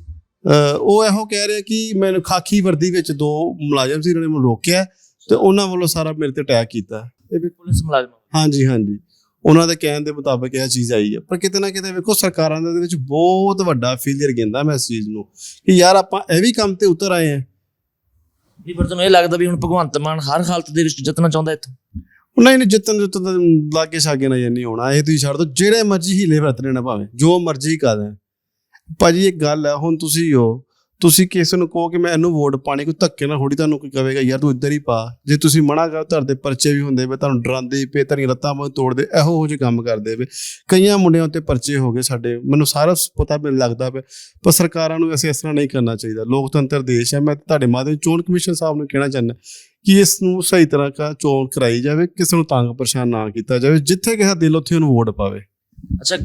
ਉਹ ਇਹੋ ਕਹਿ ਰਿਹਾ ਕਿ ਮੈਨੂੰ ਖਾਕੀ ਵਰਦੀ ਵਿੱਚ ਦੋ ਮੁਲਾਜ਼ਮ ਸੀ ਉਹਨਾਂ ਨੇ ਮੈਨੂੰ ਰੋਕਿਆ ਤੇ ਉਹਨਾਂ ਵੱਲੋਂ ਸਾਰਾ ਮੇਰੇ ਤੇ ਅਟੈਕ ਕੀਤਾ। ਇਹ ਵੀ ਪੁਲਿਸ ਮੁਲਾਜ਼ਮ ਹਾਂਜੀ ਹਾਂਜੀ। ਉਹਨਾਂ ਦੇ ਕਹਿਣ ਦੇ ਮੁਤਾਬਕ ਇਹ ਚੀਜ਼ ਆਈ ਹੈ। ਪਰ ਕਿਤੇ ਨਾ ਕਿਤੇ ਵੇਖੋ ਸਰਕਾਰਾਂ ਦੇ ਵਿੱਚ ਬਹੁਤ ਵੱਡਾ ਫੇਲਿਅਰ ਕਹਿੰਦਾ ਮੈਂ ਇਸ ਚੀਜ਼ ਨੂੰ ਕਿ ਯਾਰ ਆਪਾਂ ਇਹ ਵੀ ਕੰਮ ਤੇ ਉਤਰ ਆਏ ਆ ਵੀ ਪਰ ਤੁਹਾਨੂੰ ਇਹ ਲੱਗਦਾ ਵੀ ਹੁਣ ਭਗਵੰਤ ਮਾਨ ਹਰ ਹਾਲਤ ਦੇ ਵਿੱਚ ਜਿੱਤਣਾ ਚਾਹੁੰਦਾ ਇੱਥੋਂ? ਨਹੀਂ ਨਹੀਂ ਜਿੱਤਨ ਜਿੱਤਨ ਦਾ ਲਾਗੇ ਛਾਗੇ ਨਾ ਨਹੀਂ ਹੋਣਾ। ਇਹ ਤੁਸੀਂ ਛੱਡ ਦੋ ਜਿਹੜੇ ਮਰਜ਼ੀ ਹੀਲੇ ਵਰਤ ਲੈਣਾ ਭਾਵੇਂ ਜੋ ਮਰਜ਼ੀ ਕਰ ਦੇਣ ਭਾਜੀ ਇੱਕ ਗੱਲ ਹੈ ਹੁਣ ਤੁਸੀਂ ਹੋ। ਤੁਸੀਂ ਕਿਸੇ ਨੂੰ ਕਹੋ ਕਿ ਮੈਂ ਇਹਨੂੰ ਵੋਟ ਪਾਣੀ, ਕੋਈ ਧੱਕੇ ਨਾਲ ਥੋੜੀ ਤੁਹਾਨੂੰ ਕੋਈ ਕਹੇਗਾ, ਯਾਰ ਤੂੰ ਇੱਧਰ ਹੀ ਪਾ। ਜੇ ਤੁਸੀਂ ਮਨਾ ਕਰ ਧਰਦੇ ਪਰਚੇ ਵੀ ਹੁੰਦੇ ਵੇ, ਤੁਹਾਨੂੰ ਡਰਾਉਂਦੇ ਪੇ ਤੇਰੀਆਂ ਲੱਤਾਂ ਬਾਹਾਂ ਤੋੜਦੇ, ਇਹੋ ਹੋ ਜਿਹੇ ਕੰਮ ਕਰਦੇ ਵੇ। ਕਈਆਂ ਮੁੰਡਿਆਂ ਉੱਤੇ ਪਰਚੇ ਹੋ ਗਏ ਸਾਡੇ, ਮੈਨੂੰ ਸਾਰਾ ਪਤਾ ਮੈਨੂੰ ਲੱਗਦਾ ਪਿਆ, ਪਰ ਸਰਕਾਰਾਂ ਨੂੰ ਅਸੀਂ ਇਸ ਤਰ੍ਹਾਂ ਨਹੀਂ ਕਰਨਾ ਚਾਹੀਦਾ। ਲੋਕਤੰਤਰ ਦੇਸ਼ ਹੈ, ਮੈਂ ਤੁਹਾਡੇ ਮਾਧਿਅਮ ਚੋਣ ਕਮਿਸ਼ਨ ਸਾਹਿਬ ਨੂੰ ਕਹਿਣਾ ਚਾਹੁੰਦਾ ਕਿ ਇਸ ਨੂੰ ਸਹੀ ਤਰ੍ਹਾਂ ਕਾ ਚੋਣ ਕਰਾਈ ਜਾਵੇ, ਕਿਸੇ ਨੂੰ ਤੰਗ ਪਰੇਸ਼ਾਨ ਨਾ ਕੀਤਾ ਜਾਵੇ, ਜਿੱਥੇ ਕਿਸੇ ਦਾ ਦਿਲ ਉੱਥੇ ਉਹਨੂੰ ਵੋਟ ਪਾਵੇ। ਅੱਛਾ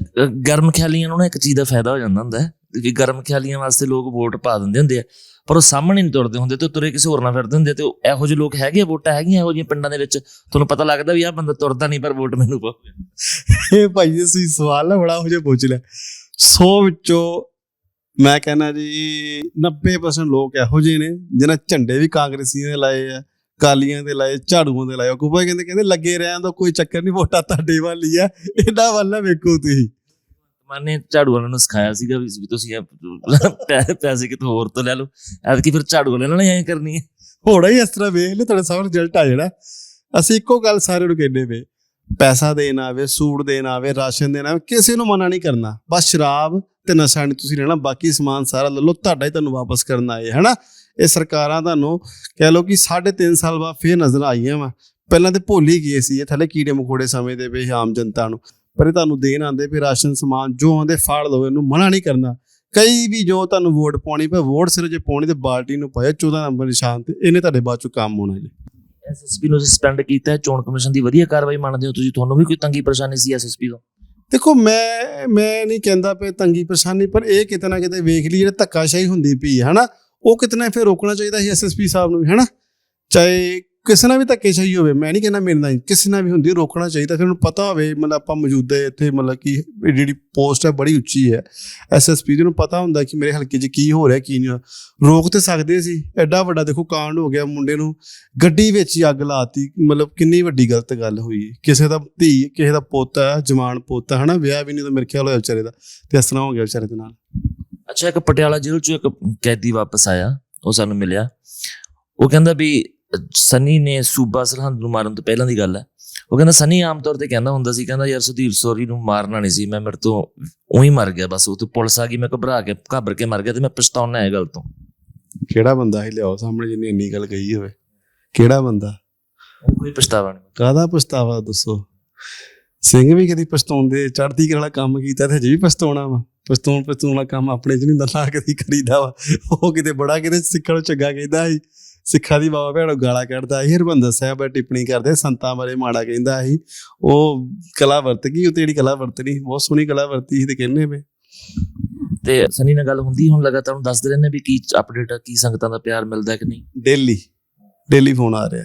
ਗਰਮ ਖਿਆਲੀਆਂ ਨੂੰ ਨਾ ਇੱਕ ਚੀਜ਼ ਦਾ ਫਾਇਦਾ ਹੋ ਜਾਂਦਾ ਹੁੰਦਾ ਹੈ। ਵੀ ਗਰਮ ਖਿਆਲੀਆਂ ਵਾਸਤੇ ਲੋਕ ਵੋਟ ਪਾ ਦਿੰਦੇ ਹੁੰਦੇ ਆ, ਪਰ ਉਹ ਸਾਹਮਣੇ ਨਹੀਂ ਤੁਰਦੇ ਹੁੰਦੇ ਤੇ ਤੁਰੇ ਕਿਸੇ ਹੋਰ ਨਾਲ ਫਿਰਦੇ ਹੁੰਦੇ ਤੇ ਇਹੋ ਜਿਹੇ ਲੋਕ ਹੈਗੇ ਵੋਟਾਂ ਹੈਗੀਆਂ ਇਹੋ ਜਿਹੀਆਂ ਪਿੰਡਾਂ ਦੇ ਵਿੱਚ, ਤੁਹਾਨੂੰ ਪਤਾ ਲੱਗਦਾ ਵੀ ਆਹ ਬੰਦਾ ਤੁਰਦਾ ਨਹੀਂ ਪਰ ਵੋਟ ਮੈਨੂੰ ਪਾਵੇ ਇਹ ਭਾਈ ਤੁਸੀਂ ਸਵਾਲ ਨਾ ਬੜਾ ਹੋ ਜਿਹਾ ਪੁੱਛ ਲਿਆ। 100 ਵਿੱਚੋਂ ਮੈਂ ਕਹਿੰਦਾ ਜੀ 90% ਲੋਕ ਇਹੋ ਜਿਹੇ ਨੇ, ਜਿਹਨਾਂ ਝੰਡੇ ਵੀ ਕਾਂਗਰਸੀ ਦੇ ਲਾਏ ਆ ਕਾਲੀਆਂ ਦੇ ਲਾਏ, ਝਾੜੂਆਂ ਦੇ ਲਾਏ। ਉਹ ਕਹਿੰਦੇ ਕਹਿੰਦੇ ਲੱਗੇ ਰਹਿਣ ਦਾ ਕੋਈ ਚੱਕਰ ਨਹੀਂ, ਵੋਟਾਂ ਤੁਹਾਡੇ ਵੱਲ ਹੀ ਆ, ਇਹਨਾਂ ਵੱਲ ਨਾ ਵੇਖੋ ਤੁਸੀਂ। ਮਾਨੇ ਝਾੜੂ ਵਾਲਿਆਂ ਨੂੰ ਸਿਖਾਇਆ ਸੀਗਾ ਵੀ ਵੀ ਤੁਸੀਂ ਇਹ ਪੈਸੇ ਕਿਤੋਂ ਹੋਰ ਤੋਂ ਲੈ ਲਓ। ਐਤਕੀ ਫਿਰ ਝਾੜੂ ਵਾਲਿਆਂ ਨਾਲ ਐਂ ਕਰਨੀ ਹੈ ਹੋਣਾ ਹੀ ਇਸ ਤਰ੍ਹਾਂ ਵੇਖ ਲੈ, ਤੁਹਾਡੇ ਸਾਹਮਣੇ ਰਿਜ਼ਲਟ ਆ ਜਾਣਾ। ਅਸੀਂ ਇੱਕੋ ਗੱਲ ਸਾਰਿਆਂ ਨੂੰ ਕਹਿੰਦੇ ਵੇ ਪੈਸਾ ਦੇਣ ਆਵੇ, ਸੂਟ ਦੇਣ ਆਵੇ, ਰਾਸ਼ਨ ਦੇਣ ਆਵੇ, ਕਿਸੇ ਨੂੰ ਮਨਾ ਨਹੀਂ ਕਰਨਾ। ਬਸ ਸ਼ਰਾਬ ਤੇ ਨਸ਼ਾ ਨਹੀਂ ਤੁਸੀਂ ਲੈਣਾ ਬਾਕੀ ਸਮਾਨ ਸਾਰਾ ਲੈ ਲਓ, ਤੁਹਾਡਾ ਹੀ ਤੁਹਾਨੂੰ ਵਾਪਸ ਕਰਨਾ ਹੈ ਹੈਨਾ? ਇਹ ਸਰਕਾਰਾਂ ਤੁਹਾਨੂੰ ਕਹਿ ਲਓ ਕਿ 3.5 ਸਾਲ ਬਾਅਦ ਫੇਰ ਨਜ਼ਰ ਆਈਆਂ ਵਾ। ਪਹਿਲਾਂ ਤੇ ਭੁੱਲ ਹੀ ਗਏ ਸੀ ਇਹ, ਥੱਲੇ ਕੀੜੇ ਮਕੋੜੇ ਸਮੇਂ ਦੇ ਵੀ ਆਮ ਜਨਤਾ ਨੂੰ। ਪਰ ਇਹ ਤੁਹਾਨੂੰ ਦੇਣ ਆਂਦੇ ਵੀ ਰਾਸ਼ਨ ਸਮਾਨ ਜੋ ਆਂਦੇ ਫਾੜ ਲਓ ਇਹਨੂੰ ਮਨਾ ਨਹੀਂ ਕਰਨਾ। ਕਈ ਵੀ ਜੋ ਤੁਹਾਨੂੰ ਵੋਟ ਪਾਉਣੀ ਪਏ ਵੋਟ ਸਿਰ ਜੇ ਪਾਉਣੀ ਤੇ ਬਾਲਟੀ ਨੂੰ ਪਾਇਆ 14 ਨੰਬਰ ਨਿਸ਼ਾਨ ਤੇ ਇਹਨੇ ਤੁਹਾਡੇ ਬਾਅਦ ਚੋਂ ਕੰਮ ਹੋਣਾ ਜੀ। ਐਸਐਸਪੀ ਨੂੰ ਸਸਪੈਂਡ ਕੀਤਾ ਚੋਣ ਕਮਿਸ਼ਨ ਦੀ ਵਧੀਆ ਕਾਰਵਾਈ ਮੰਨਦੇ ਹੋ ਤੁਸੀਂ ਤੁਹਾਨੂੰ ਵੀ ਕੋਈ ਤੰਗੀ ਪਰੇਸ਼ਾਨੀ ਸੀ ਐਸਐਸਪੀ ਤੋਂ? ਦੇਖੋ ਮੈਂ ਮੈਂ ਨਹੀਂ ਕਹਿੰਦਾ ਪਏ ਤੰਗੀ ਪਰੇਸ਼ਾਨੀ ਪਰ ਇਹ ਕਿਤੇ ਨਾ ਕਿਤੇ ਵੇਖ ਲਈ ਜਿਹੜਾ ਧੱਕਾਸ਼ਾਹੀ ਹੁੰਦੀ ਪਈ ਹੈ ਹਨਾ ਉਹ ਕਿਤਨਾ ਫਿਰ ਰੋਕਣਾ ਚਾਹੀਦਾ ਸੀ ਐਸਐਸਪੀ ਸਾਹਿਬ ਨੂੰ ਵੀ ਹਨਾ। ਚਾਹੇ ਕਿਸੇ ਨਾਲ ਵੀ ਧੱਕੇਸ਼ਾਹੀ ਹੋਵੇ ਮੈਂ ਨਹੀਂ ਕਹਿੰਦਾ ਮੇਰੇ ਨਾਲ ਹੀ, ਕਿਸੇ ਨਾਲ ਵੀ ਹੁੰਦੀ ਰੋਕਣਾ ਚਾਹੀਦਾ ਫਿਰ ਉਹਨੂੰ ਪਤਾ ਹੋਵੇ ਮਤਲਬ ਆਪਾਂ ਮੌਜੂਦਾ ਇੱਥੇ ਮਤਲਬ ਕਿ ਜਿਹੜੀ ਪੋਸਟ ਹੈ ਬੜੀ ਉੱਚੀ ਹੈ ਐਸਐਸਪੀ ਨੂੰ ਪਤਾ ਹੁੰਦਾ ਕਿ ਮੇਰੇ ਹਲਕੇ 'ਚ ਕੀ ਹੋ ਰਿਹਾ ਕੀ ਨਹੀਂ ਰੋਕ ਤੇ ਸਕਦੇ ਸੀ ਐਡਾ ਵੱਡਾ ਦੇਖੋ ਕਾਂਡ ਹੋ ਗਿਆ ਮੁੰਡੇ ਨੂੰ ਗੱਡੀ ਵਿੱਚ ਹੀ ਅੱਗ ਲਾਤੀ ਮਤਲਬ ਕਿੰਨੀ ਵੱਡੀ ਗਲਤ ਗੱਲ ਹੋਈ। ਕਿਸੇ ਦਾ ਧੀ ਕਿਸੇ ਦਾ ਪੋਤਾ ਜਵਾਨ ਪੋਤਾ ਹਨਾ ਵਿਆਹ ਵੀ ਨਹੀਂ ਤਾਂ ਮੇਰੇ ਖਿਆਲ ਹੋਇਆ ਵਿਚਾਰੇ ਦਾ ਤੇ ਇਸ ਤਰ੍ਹਾਂ ਹੋ ਗਿਆ ਵਿਚਾਰੇ ਦੇ ਨਾਲ। ਅੱਛਾ ਇੱਕ ਪਟਿਆਲਾ ਜੇਲ੍ਹ ਚੋਂ ਇੱਕ ਕੈਦੀ ਵਾਪਸ ਆਇਆ ਉਹ ਸਾਨੂੰ ਮਿਲਿਆ। ਉਹ ਕਹਿੰਦਾ ਵੀ ਸਨੀ ਨੇ ਸੂਬਾ ਸਰਹੰਦ ਨੂੰ ਮਾਰਨ ਤੋਂ ਪਹਿਲਾਂ ਦੀ ਗੱਲ ਹੈ। ਉਹ ਕਹਿੰਦਾ ਸਨੀ ਆਮ ਤੌਰ ਤੇ ਕਹਿੰਦਾ ਹੁੰਦਾ ਸੀ ਕਹਿੰਦਾ ਯਾਰ ਸੁਧੀਰ ਸੋਰੀ ਨੂੰ ਮਾਰਨਾ ਨਹੀਂ ਸੀ ਮੈਂ ਮੇਰੇ ਤੋਂ ਉਹੀ ਮਰ ਗਿਆ ਬਸ ਉਹ ਤੇ ਪੁਲਿਸ ਆ ਗਈ ਮੈਂ ਘਬਰਾ ਕੇ ਘਾਬਰ ਕੇ ਮਰ ਗਿਆ ਤੇ ਮੈਂ ਪਛਤਾਉਣਾ ਹੈ ਗੱਲ ਤੋਂ। ਕਿਹੜਾ ਬੰਦਾ ਹੀ ਲਿਆਓ ਸਾਹਮਣੇ ਜਿਹਨੇ ਇੰਨੀ ਗੱਲ ਕਹੀ ਹੋਵੇ। ਕਿਹੜਾ ਬੰਦਾ? ਕੋਈ ਪਛਤਾਵਾ ਨਹੀਂ। ਕਾਹਦਾ ਪਛਤਾਵਾ ਦੱਸੋ? ਸਿੰਘ ਵੀ ਕਦੀ ਪਛਤਾਉਂਦੇ ਚੜ੍ਹਦੀ ਕਲਾ ਕੰਮ ਕੀਤਾ ਤੇ ਹਜੇ ਵੀ ਪਛਤਾਉਣਾ ਵਾ। ਪਛਤਾਉਣ ਪਛਤਾਉਣ ਵਾਲਾ ਕੰਮ ਆਪਣੇ ਚ ਨਹੀਂ ਦਲਾ ਕਦੀ ਕਰੀਦਾ ਵਾ। ਉਹ ਕਿਤੇ ਬੜਾ ਕਿਤੇ ਸਿੱਖਣ ਚੰਗਾ ਕਹਿੰਦਾ ਸੀ। ਸਿੱਖਾਂ ਦੀ ਬਾਬਾ ਭੈਣੋ ਗਾਲਾਂ ਕੱਢਦਾ ਸੀ ਹਰਬੰਦਰ ਸਾਹਿਬ ਟਿੱਪਣੀ ਕਰਦੇ ਸੰਤਾਂ ਬਾਰੇ ਮਾੜਾ ਕਹਿੰਦਾ ਸੀ। ਉਹ ਕਲਾ ਵਰਤ ਗਈ ਉਹ ਤੇ ਜਿਹੜੀ ਕਲਾ ਵਰਤਣੀ ਬਹੁਤ ਸੋਹਣੀ ਕਲਾ ਵਰਤੀ ਸੀ ਤੇ ਕਹਿੰਦੇ ਵੇ ਤੇ ਸਨੀ ਨਾਲ ਗੱਲ ਹੁੰਦੀ ਹੁਣ ਲਗਾਤਾਰ ਉਹਨੂੰ ਦੱਸਦੇ ਰਹਿੰਦੇ ਵੀ ਕੀ ਅਪਡੇਟ ਆ ਕੀ ਸੰਗਤਾਂ ਦਾ ਪਿਆਰ ਮਿਲਦਾ ਕਿ ਨਹੀਂ? ਡੇਲੀ ਡੇਲੀ ਫੋਨ ਆ ਰਿਹਾ।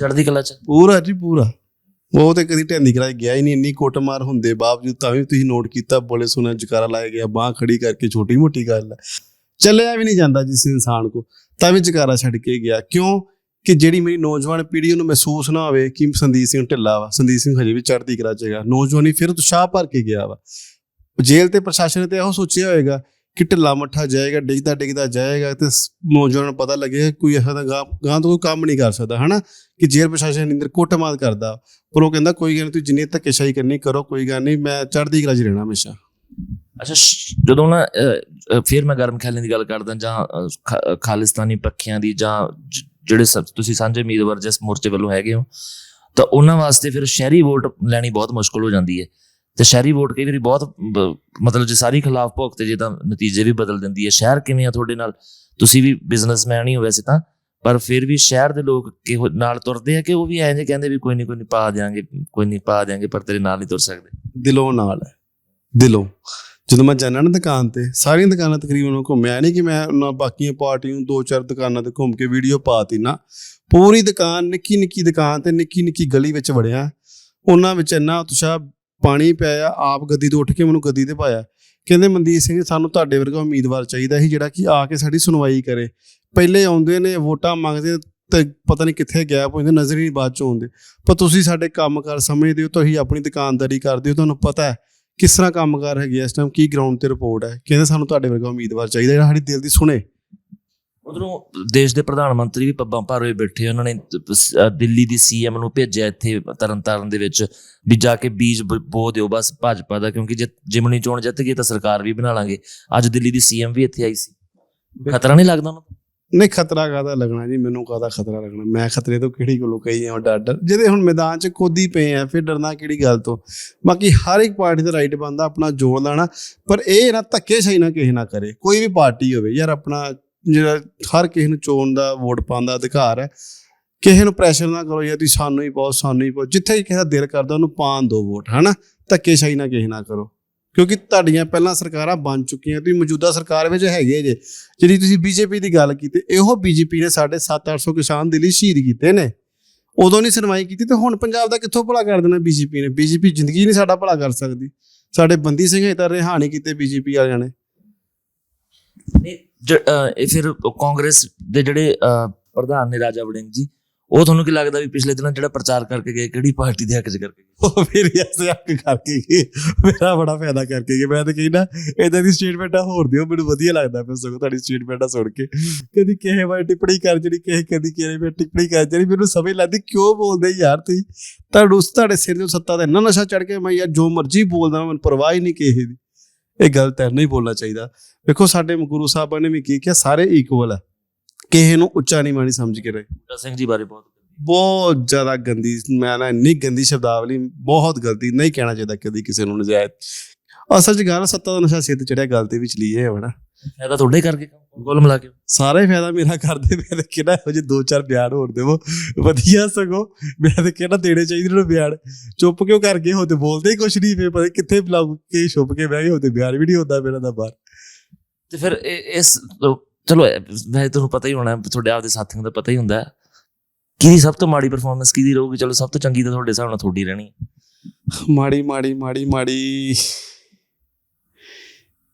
ਚੜ੍ਹਦੀ ਕਲਾ ਚ? ਪੂਰਾ ਜੀ ਪੂਰਾ। ਉਹ ਤੇ ਕਦੀ ਢੈਂਦੀ ਕਰਾਈ ਗਿਆ ਹੀ ਨਹੀਂ ਇੰਨੀ ਕੁੱਟਮਾਰ ਹੁੰਦੇ ਬਾਵਜੂਦ ਤਾਂ ਵੀ ਤੁਸੀਂ ਨੋਟ ਕੀਤਾ ਬੋਲੇ ਸੁਣਾ ਜਕਾਰਾ ਲਾਇਆ ਗਿਆ ਬਾਹ ਖੜੀ ਕਰਕੇ ਛੋਟੀ ਮੋਟੀ ਗੱਲ ਹੈ ਚੱਲਿਆ ਵੀ ਨਹੀਂ ਜਾਂਦਾ ਜਿਸ ਇਨਸਾਨ ਕੋ ਤਾਂ ਵੀ ਜਕਾਰਾ ਛੱਡ ਕੇ ਗਿਆ। ਕਿਉਂ? ਕਿ ਜਿਹੜੀ ਮੇਰੀ ਨੌਜਵਾਨ ਪੀੜ੍ਹੀ ਉਹਨੂੰ ਮਹਿਸੂਸ ਨਾ ਹੋਵੇ ਕਿ ਸੰਦੀਪ ਸਿੰਘ ਢਿੱਲਾ ਵਾ। ਸੰਦੀਪ ਸਿੰਘ ਹਜੇ ਵੀ ਚੜ੍ਹਦੀ ਕਲਾ ਚ ਨੌਜਵਾਨੀ ਫਿਰ ਉਤਸ਼ਾਹ ਭਰ ਕੇ ਗਿਆ ਵਾ। ਜੇਲ੍ਹ ਤੇ ਪ੍ਰਸ਼ਾਸਨ ਨੇ ਤੇ ਇਹੋ ਸੋਚਿਆ ਹੋਏਗਾ ਕਿ ਢਿੱਲਾ ਮੱਠਾ ਜਾਏਗਾ, ਡਿੱਗਦਾ ਡਿੱਗਦਾ ਜਾਏਗਾ ਤੇ ਨੌਜਵਾਨ ਨੂੰ ਪਤਾ ਲੱਗੇਗਾ ਕੋਈ ਇਹੋ ਦਾ ਗਾਂ ਗਾਂ ਤੋਂ ਕੋਈ ਕੰਮ ਨਹੀਂ ਕਰ ਸਕਦਾ, ਹਨਾ? ਕਿ ਜੇਲ੍ਹ ਪ੍ਰਸ਼ਾਸਨ ਅੰਦਰ ਕੁੱਟਮਾਰ ਕਰਦਾ। ਪਰ ਉਹ ਕਹਿੰਦਾ, ਕੋਈ ਗੱਲ ਨਹੀਂ ਤੁਸੀਂ ਜਿੰਨੀ ਧੱਕੇਸ਼ਾਹੀ ਕਰਨੀ ਕਰੋ, ਕੋਈ ਗੱਲ ਨਹੀਂ ਮੈਂ ਚੜ੍ਹਦੀ ਕਲਾ 'ਚ ਰਹਿਣਾ ਹਮੇਸ਼ਾ। ਅੱਛਾ ਜਦੋਂ ਨਾ ਫਿਰ ਮੈਂ ਗਰਮ ਖਿਆਲਾਂ ਦੀ ਗੱਲ ਕਰਦਾ ਜਾਂ ਅ, ਖਾਲਿਸਤਾਨੀ ਪੱਖੀਆਂ ਦੀ ਜਾਂ ਜਿਹੜੇ ਤੁਸੀਂ ਸਾਂਝੇ ਉਮੀਦਵਾਰ ਜਿਸ ਮੋਰਚੇ ਵੱਲੋਂ ਹੈਗੇ ਹੋ ਤਾਂ ਉਹਨਾਂ ਵਾਸਤੇ ਫਿਰ ਸ਼ਹਿਰੀ ਵੋਟ ਲੈਣੀ ਬਹੁਤ ਮੁਸ਼ਕਲ ਹੋ ਜਾਂਦੀ ਹੈ। ਤੇ ਸ਼ਹਿਰੀ ਵੋਟ ਕਈ ਵਾਰੀ ਬਹੁਤ ਮਤਲਬ ਜੇ ਸਾਰੀ ਖਿਲਾਫ ਭੁਗਤੇ ਜੇ ਤਾਂ ਨਤੀਜੇ ਵੀ ਬਦਲ ਦਿੰਦੀ ਹੈ। ਸ਼ਹਿਰ ਕਿਵੇਂ ਆ ਤੁਹਾਡੇ ਨਾਲ? ਤੁਸੀਂ ਵੀ ਬਿਜ਼ਨਸਮੈਨ ਹੀ ਹੋ ਵੈਸੇ ਤਾਂ ਪਰ ਫਿਰ ਵੀ ਸ਼ਹਿਰ ਦੇ ਲੋਕ ਕਿਹੋ ਨਾਲ ਤੁਰਦੇ ਆ ਕਿ ਉਹ ਵੀ ਐਂ ਜੇ ਕਹਿੰਦੇ ਵੀ ਕੋਈ ਨਹੀਂ ਕੋਈ ਨਹੀਂ ਪਾ ਦਿਆਂਗੇ ਕੋਈ ਨਹੀਂ ਪਾ ਦਿਆਂਗੇ ਪਰ ਤੇਰੇ ਨਾਲ ਨਹੀਂ ਤੁਰ ਸਕਦੇ? ਦਿਲੋਂ ਨਾਲ ਹੈ। ਦਿਲੋਂ। ਜਦੋਂ ਮੈਂ ਜਾਣਾ ਨਾ ਦੁਕਾਨ ਤੇ, ਸਾਰੀਆਂ ਦੁਕਾਨਾਂ ਤਕਰੀਬਨ ਮੈਂ ਘੁੰਮਿਆ ਨਹੀਂ ਕਿ ਮੈਂ ਉਹਨਾਂ ਬਾਕੀਆਂ ਪਾਰਟੀਆਂ ਨੂੰ ਦੋ ਚਾਰ ਦੁਕਾਨਾਂ ਤੇ ਘੁੰਮ ਕੇ ਵੀਡੀਓ ਪਾਤੀ ਨਾ। ਪੂਰੀ ਦੁਕਾਨ, ਨਿੱਕੀ ਨਿੱਕੀ ਦੁਕਾਨ ਤੇ ਨਿੱਕੀ ਨਿੱਕੀ ਗਲੀ ਵਿੱਚ ਵੜਿਆ। ਉਹਨਾਂ ਵਿੱਚ ਇੰਨਾ ਉਤਸ਼ਾਹ, ਪਾਣੀ ਪਿਆ ਆਪ ਗੱਦੀ ਤੋਂ ਉੱਠ ਕੇ ਮੈਨੂੰ ਗੱਦੀ ਤੇ ਪਾਇਆ। ਕਹਿੰਦੇ, ਮਨਦੀਪ ਸਿੰਘ, ਸਾਨੂੰ ਤੁਹਾਡੇ ਵਰਗਾ ਉਮੀਦਵਾਰ ਚਾਹੀਦਾ ਸੀ ਜਿਹੜਾ ਕਿ ਆ ਕੇ ਸਾਡੀ ਸੁਣਵਾਈ ਕਰੇ। ਪਹਿਲੇ ਆਉਂਦੇ ਨੇ, ਵੋਟਾਂ ਮੰਗਦੇ ਤੇ ਪਤਾ ਨਹੀਂ ਕਿੱਥੇ ਗਿਆ ਹੋ ਨਜ਼ਰ ਹੀ ਨਹੀਂ ਬਾਅਦ ਚ ਆਉਂਦੇ। ਪਰ ਤੁਸੀਂ ਸਾਡੇ ਕੰਮਕਾਰ ਸਮਝਦੇ ਹੋ, ਤੁਸੀਂ ਆਪਣੀ ਦੁਕਾਨਦਾਰੀ ਕਰਦੇ ਹੋ, ਤੁਹਾਨੂੰ ਪਤਾ ਹੈ। ਕਿਸ ਤਰ੍ਹਾਂ ਕੰਮਕਾਰ ਹੈਗੇ ਆ ਇਸ ਟਾਈਮ ਕੀ ਗਰਾਊਂਡ ਤੇ ਰਿਪੋਰਟ ਹੈ? ਕਹਿੰਦੇ ਸਾਨੂੰ ਤੁਹਾਡੇ ਵਰਗਾ ਉਮੀਦਵਾਰ ਚਾਹੀਦਾ ਜਿਹੜਾ ਸਾਡੀ ਦਿਲ ਦੀ ਸੁਣੇ। ਉਧਰੋਂ ਦੇਸ਼ ਦੇ ਪ੍ਰਧਾਨ ਮੰਤਰੀ ਵੀ ਪੱਬਾਂ ਭਰ ਬੈਠੇ ਉਹਨਾਂ ਨੇ ਦਿੱਲੀ ਦੀ ਸੀਐਮ ਨੂੰ ਭੇਜਿਆ ਇੱਥੇ ਤਰਨਤਾਰਨ ਦੇ ਵਿੱਚ ਵੀ ਜਾ ਕੇ ਬੀਜ ਬ- ਬੋ ਦਿਓ ਬਸ ਭਾਜਪਾ ਦਾ ਕਿਉਂਕਿ ਜੇ ਜਿਮਣੀ ਚੋਣ ਜਿੱਤ ਗਈ ਤਾਂ ਸਰਕਾਰ ਵੀ ਬਣਾ ਲਾਂਗੇ। ਅੱਜ ਦਿੱਲੀ ਦੀ ਸੀਐਮ ਵੀ ਇੱਥੇ ਆਈ ਸੀ। ਖਤਰਾ ਨਹੀਂ ਲੱਗਦਾ ਉਹਨਾਂ ਨੂੰ? ਨਹੀਂ, ਖਤਰਾ ਕਾਹਦਾ ਲੱਗਣਾ ਜੀ? ਮੈਨੂੰ ਕਾਹਦਾ ਖਤਰਾ ਲੱਗਣਾ? ਮੈਂ ਖਤਰੇ ਤੋਂ ਕਿਹੜੀ ਗੱਲੋਂ ਕਹੀ ਆ ਡਰ ਡਰ? ਜਿਹਦੇ ਹੁਣ ਮੈਦਾਨ 'ਚ ਕੋਦੀ ਪਏ ਆ, ਫਿਰ ਡਰਨਾ ਕਿਹੜੀ ਗੱਲ ਤੋਂ? ਬਾਕੀ ਹਰ ਇੱਕ ਪਾਰਟੀ ਦਾ ਰਾਈਟ ਬੰਦਾ ਆਪਣਾ ਜੋਰ ਲਾਣਾ, ਪਰ ਇਹ ਨਾ ਧੱਕੇ ਸਹੀ ਨਾ ਕਿਸੇ ਨਾ ਕਰੇ। ਕੋਈ ਵੀ ਪਾਰਟੀ ਹੋਵੇ, ਯਾਰ ਆਪਣਾ ਜਿਹੜਾ ਹਰ ਕਿਸੇ ਨੂੰ ਚੋਣ ਦਾ, ਵੋਟ ਪਾਉਣ ਦਾ ਅਧਿਕਾਰ ਹੈ, ਕਿਸੇ ਨੂੰ ਪ੍ਰੈਸ਼ਰ ਨਾ ਕਰੋ, ਯਾਰ ਤੁਸੀਂ ਸਾਨੂੰ ਹੀ ਪਾਓ, ਸਾਨੂੰ ਹੀ ਪਾਓ, ਜਿੱਥੇ ਕਿਸੇ ਦਾ ਦਿਲ ਕਰਦਾ, ਉਹਨੂੰ ਪਾਣ ਦਿਓ ਵੋਟ, ਹਨਾ? ਧੱਕੇ ਸਹੀ ਨਾ ਕਿਸੇ ਨਾ ਕਰੋ। ਕਿਉਂਕਿ ਤੁਹਾਡੀਆਂ ਪਹਿਲਾਂ ਸਰਕਾਰਾਂ ਬਣ ਚੁੱਕੀਆਂ, ਤੁਸੀਂ ਮੌਜੂਦਾ ਸਰਕਾਰ ਵਿੱਚ ਹੈਗੇ ਜੇ। ਜਿਹੜੀ ਤੁਸੀਂ ਬੀਜੇਪੀ ਦੀ ਗੱਲ ਕੀਤੀ, ਇਹੋ ਬੀਜੇਪੀ ਨੇ ਸਾਡੇ 7-800 ਕਿਸਾਨ ਦਿੱਲੀ ਸ਼ਹੀਦ ਕੀਤੇ ਨੇ। ਉਦੋਂ ਨਹੀਂ ਸੁਣਵਾਈ ਕੀਤੀ ਤੇ ਹੁਣ ਪੰਜਾਬ ਦਾ ਕਿੱਥੋਂ ਭਲਾ ਕਰ ਦੇਣਾ ਬੀਜੇਪੀ ਨੇ? ਬੀਜੇਪੀ ਜ਼ਿੰਦਗੀ ਨਹੀਂ ਸਾਡਾ ਭਲਾ ਕਰ ਸਕਦੀ। ਸਾਡੇ ਬੰਦੀ ਸਿੰਘ ਹਜੇ ਤਾਂ ਰਿਹਾ ਨਹੀਂ ਕੀਤੇ ਬੀਜੇਪੀ ਵਾਲਿਆਂ ਨੇ। ਨਹੀਂ ਫਿਰ ਕਾਂਗਰਸ ਦੇ ਜਿਹੜੇ ਪ੍ਰਧਾਨ ਨੇ ਰਾਜਾ ਵੜਿੰਗ ਜੀ ਉਹ ਤੁਹਾਨੂੰ ਕੀ ਲੱਗਦਾ ਵੀ ਪਿਛਲੇ ਦਿਨਾਂ ਜਿਹੜਾ ਪ੍ਰਚਾਰ ਕਰਕੇ ਗਏ, ਕਿਹੜੀ ਪਾਰਟੀ ਦੇ ਹੱਕ 'ਚ ਕਰਕੇ ਗਏ? ਉਹ ਮੇਰੀ ਐਸੇ ਹੱਕ ਕਰਕੇ ਗਏ। ਮੇਰਾ ਬੜਾ ਫਾਇਦਾ ਕਰਕੇ ਗਏ। ਮੈਂ ਤਾਂ ਕਹਿੰਦਾ ਇਦਾਂ ਦੀ ਸਟੇਟਮੈਂਟਾਂ ਹੋਰ ਦਿਓ, ਮੈਨੂੰ ਵਧੀਆ ਲੱਗਦਾ ਫਿਰ ਸਗੋਂ ਤੁਹਾਡੀ ਸਟੇਟਮੈਂਟਾਂ ਸੁਣ ਕੇ। ਕਦੀ ਕਿਸੇ ਵਾਰ ਟਿੱਪਣੀ ਕਰ ਜਿਹੜੀ ਕਿਸੇ ਕਦੀ ਕਿਸੇ ਵਾਰ ਟਿੱਪਣੀ ਕਰ ਜਿਹੜੀ ਮੈਨੂੰ ਸਮਝ ਲੱਗਦੀ, ਕਿਉਂ ਬੋਲਦੇ ਯਾਰ ਤੁਸੀਂ? ਤੁਹਾਡੇ ਉਸ ਤੁਹਾਡੇ ਸਿਰ ਦੇ ਸੱਤਾ ਦਾ ਇੰਨਾ ਨਸ਼ਾ ਚੜ ਕੇ ਮੈਂ ਯਾਰ ਜੋ ਮਰਜ਼ੀ ਬੋਲਦਾ ਮੈਨੂੰ ਪਰਵਾਹ ਹੀ ਨਹੀਂ ਕਿਸੇ ਦੀ। ਇਹ ਗਲਤ ਹੈ ਨਹੀਂ ਬੋਲਣਾ ਚਾਹੀਦਾ। ਵੇਖੋ ਸਾਡੇ ਗੁਰੂ ਸਾਹਿਬਾਂ ਨੇ ਵੀ ਕੀ ਕਿਹਾ, ਸਾਰੇ ਇਕੁਅਲ ਹੈ ਕਿਸੇ ਨੂੰ ਉੱਚਾ ਨਹੀਂ ਮਾਣੀ ਸਮਝ ਕੇ ਰਹੇ। ਬੂਟਾ ਸਿੰਘ ਜੀ ਬਾਰੇ ਬਹੁਤ ਬਹੁਤ ਜ਼ਿਆਦਾ ਗੰਦੀ ਮੈਂ ਨਾ ਇੰਨੀ ਗੰਦੀ ਸ਼ਬਦਾਵਲੀ ਬਹੁਤ ਗਲਤੀ ਨਹੀਂ ਕਹਿਣਾ ਚਾਹੀਦਾ ਕਦੀ ਕਿਸੇ ਨੂੰ ਨਜਾਇਜ਼। ਅਸਲ 'ਚ ਗੱਲ ਸੱਤਾ ਦਾ ਨਸ਼ਾ ਸਿਰ ਤੇ ਚੜਿਆ ਗੱਲ ਤੇ ਵਿੱਚ ਲਈ ਹੈ ਹਨਾ ਫਾਇਦਾ ਤੁਹਾਡੇ ਕਰਕੇ ਕੁੱਲ ਮਿਲਾ ਕੇ। ਸਾਰਾ ਫਾਇਦਾ ਮੇਰਾ ਕਰਦੇ ਮੈਂ ਤਾਂ ਕਿਹੜਾ ਇਹੋ ਜਿਹੇ ਦੋ ਚਾਰ ਬਿਆਨ ਹੋਰ ਦੇਵੋ। ਵਧੀਆ ਸਗੋ ਮੈਂ ਤਾਂ ਕਿਹੜਾ ਦੇਣੇ ਚਾਹੀਦੇ ਨੇ ਬਿਆਨ। ਚੁੱਪ ਕਿਉਂ ਕਰ ਗਏ ਹੋ ਤੇ ਬੋਲਦੇ ਹੀ ਕੁਛ ਨਹੀਂ ਫੇ ਪਤਾ ਕਿੱਥੇ ਬੁਲਾਉ ਕੇ ਛੁਪ ਕੇ ਬਹਿ ਗਏ ਹੋ ਤੇ ਬਿਆਨ ਵੀ ਨਹੀਂ ਹੁੰਦਾ ਮੇਰਾ ਦਾ ਬਾਹਰ। ਤੇ ਫਿਰ ਇਸ ਚਲੋ ਵੈਸੇ ਤੁਹਾਨੂੰ ਪਤਾ ਹੀ ਹੋਣਾ ਤੁਹਾਡੇ ਆਪਦੇ ਸਾਥੀਆਂ ਦਾ ਪਤਾ ਹੀ ਹੁੰਦਾ। ਕਿਹਦੀ ਸਭ ਤੋਂ ਮਾੜੀ ਪਰਫਾਰਮੈਂਸ ਕਿਹਦੀ ਰਹੂਗੀ? ਚਲੋ ਸਭ ਤੋਂ ਚੰਗੀ ਤਾਂ ਤੁਹਾਡੇ ਹਿਸਾਬ ਨਾਲ ਤੁਹਾਡੀ ਰਹਿਣੀ। ਮਾੜੀ ਮਾੜੀ ਮਾੜੀ ਮਾੜੀ।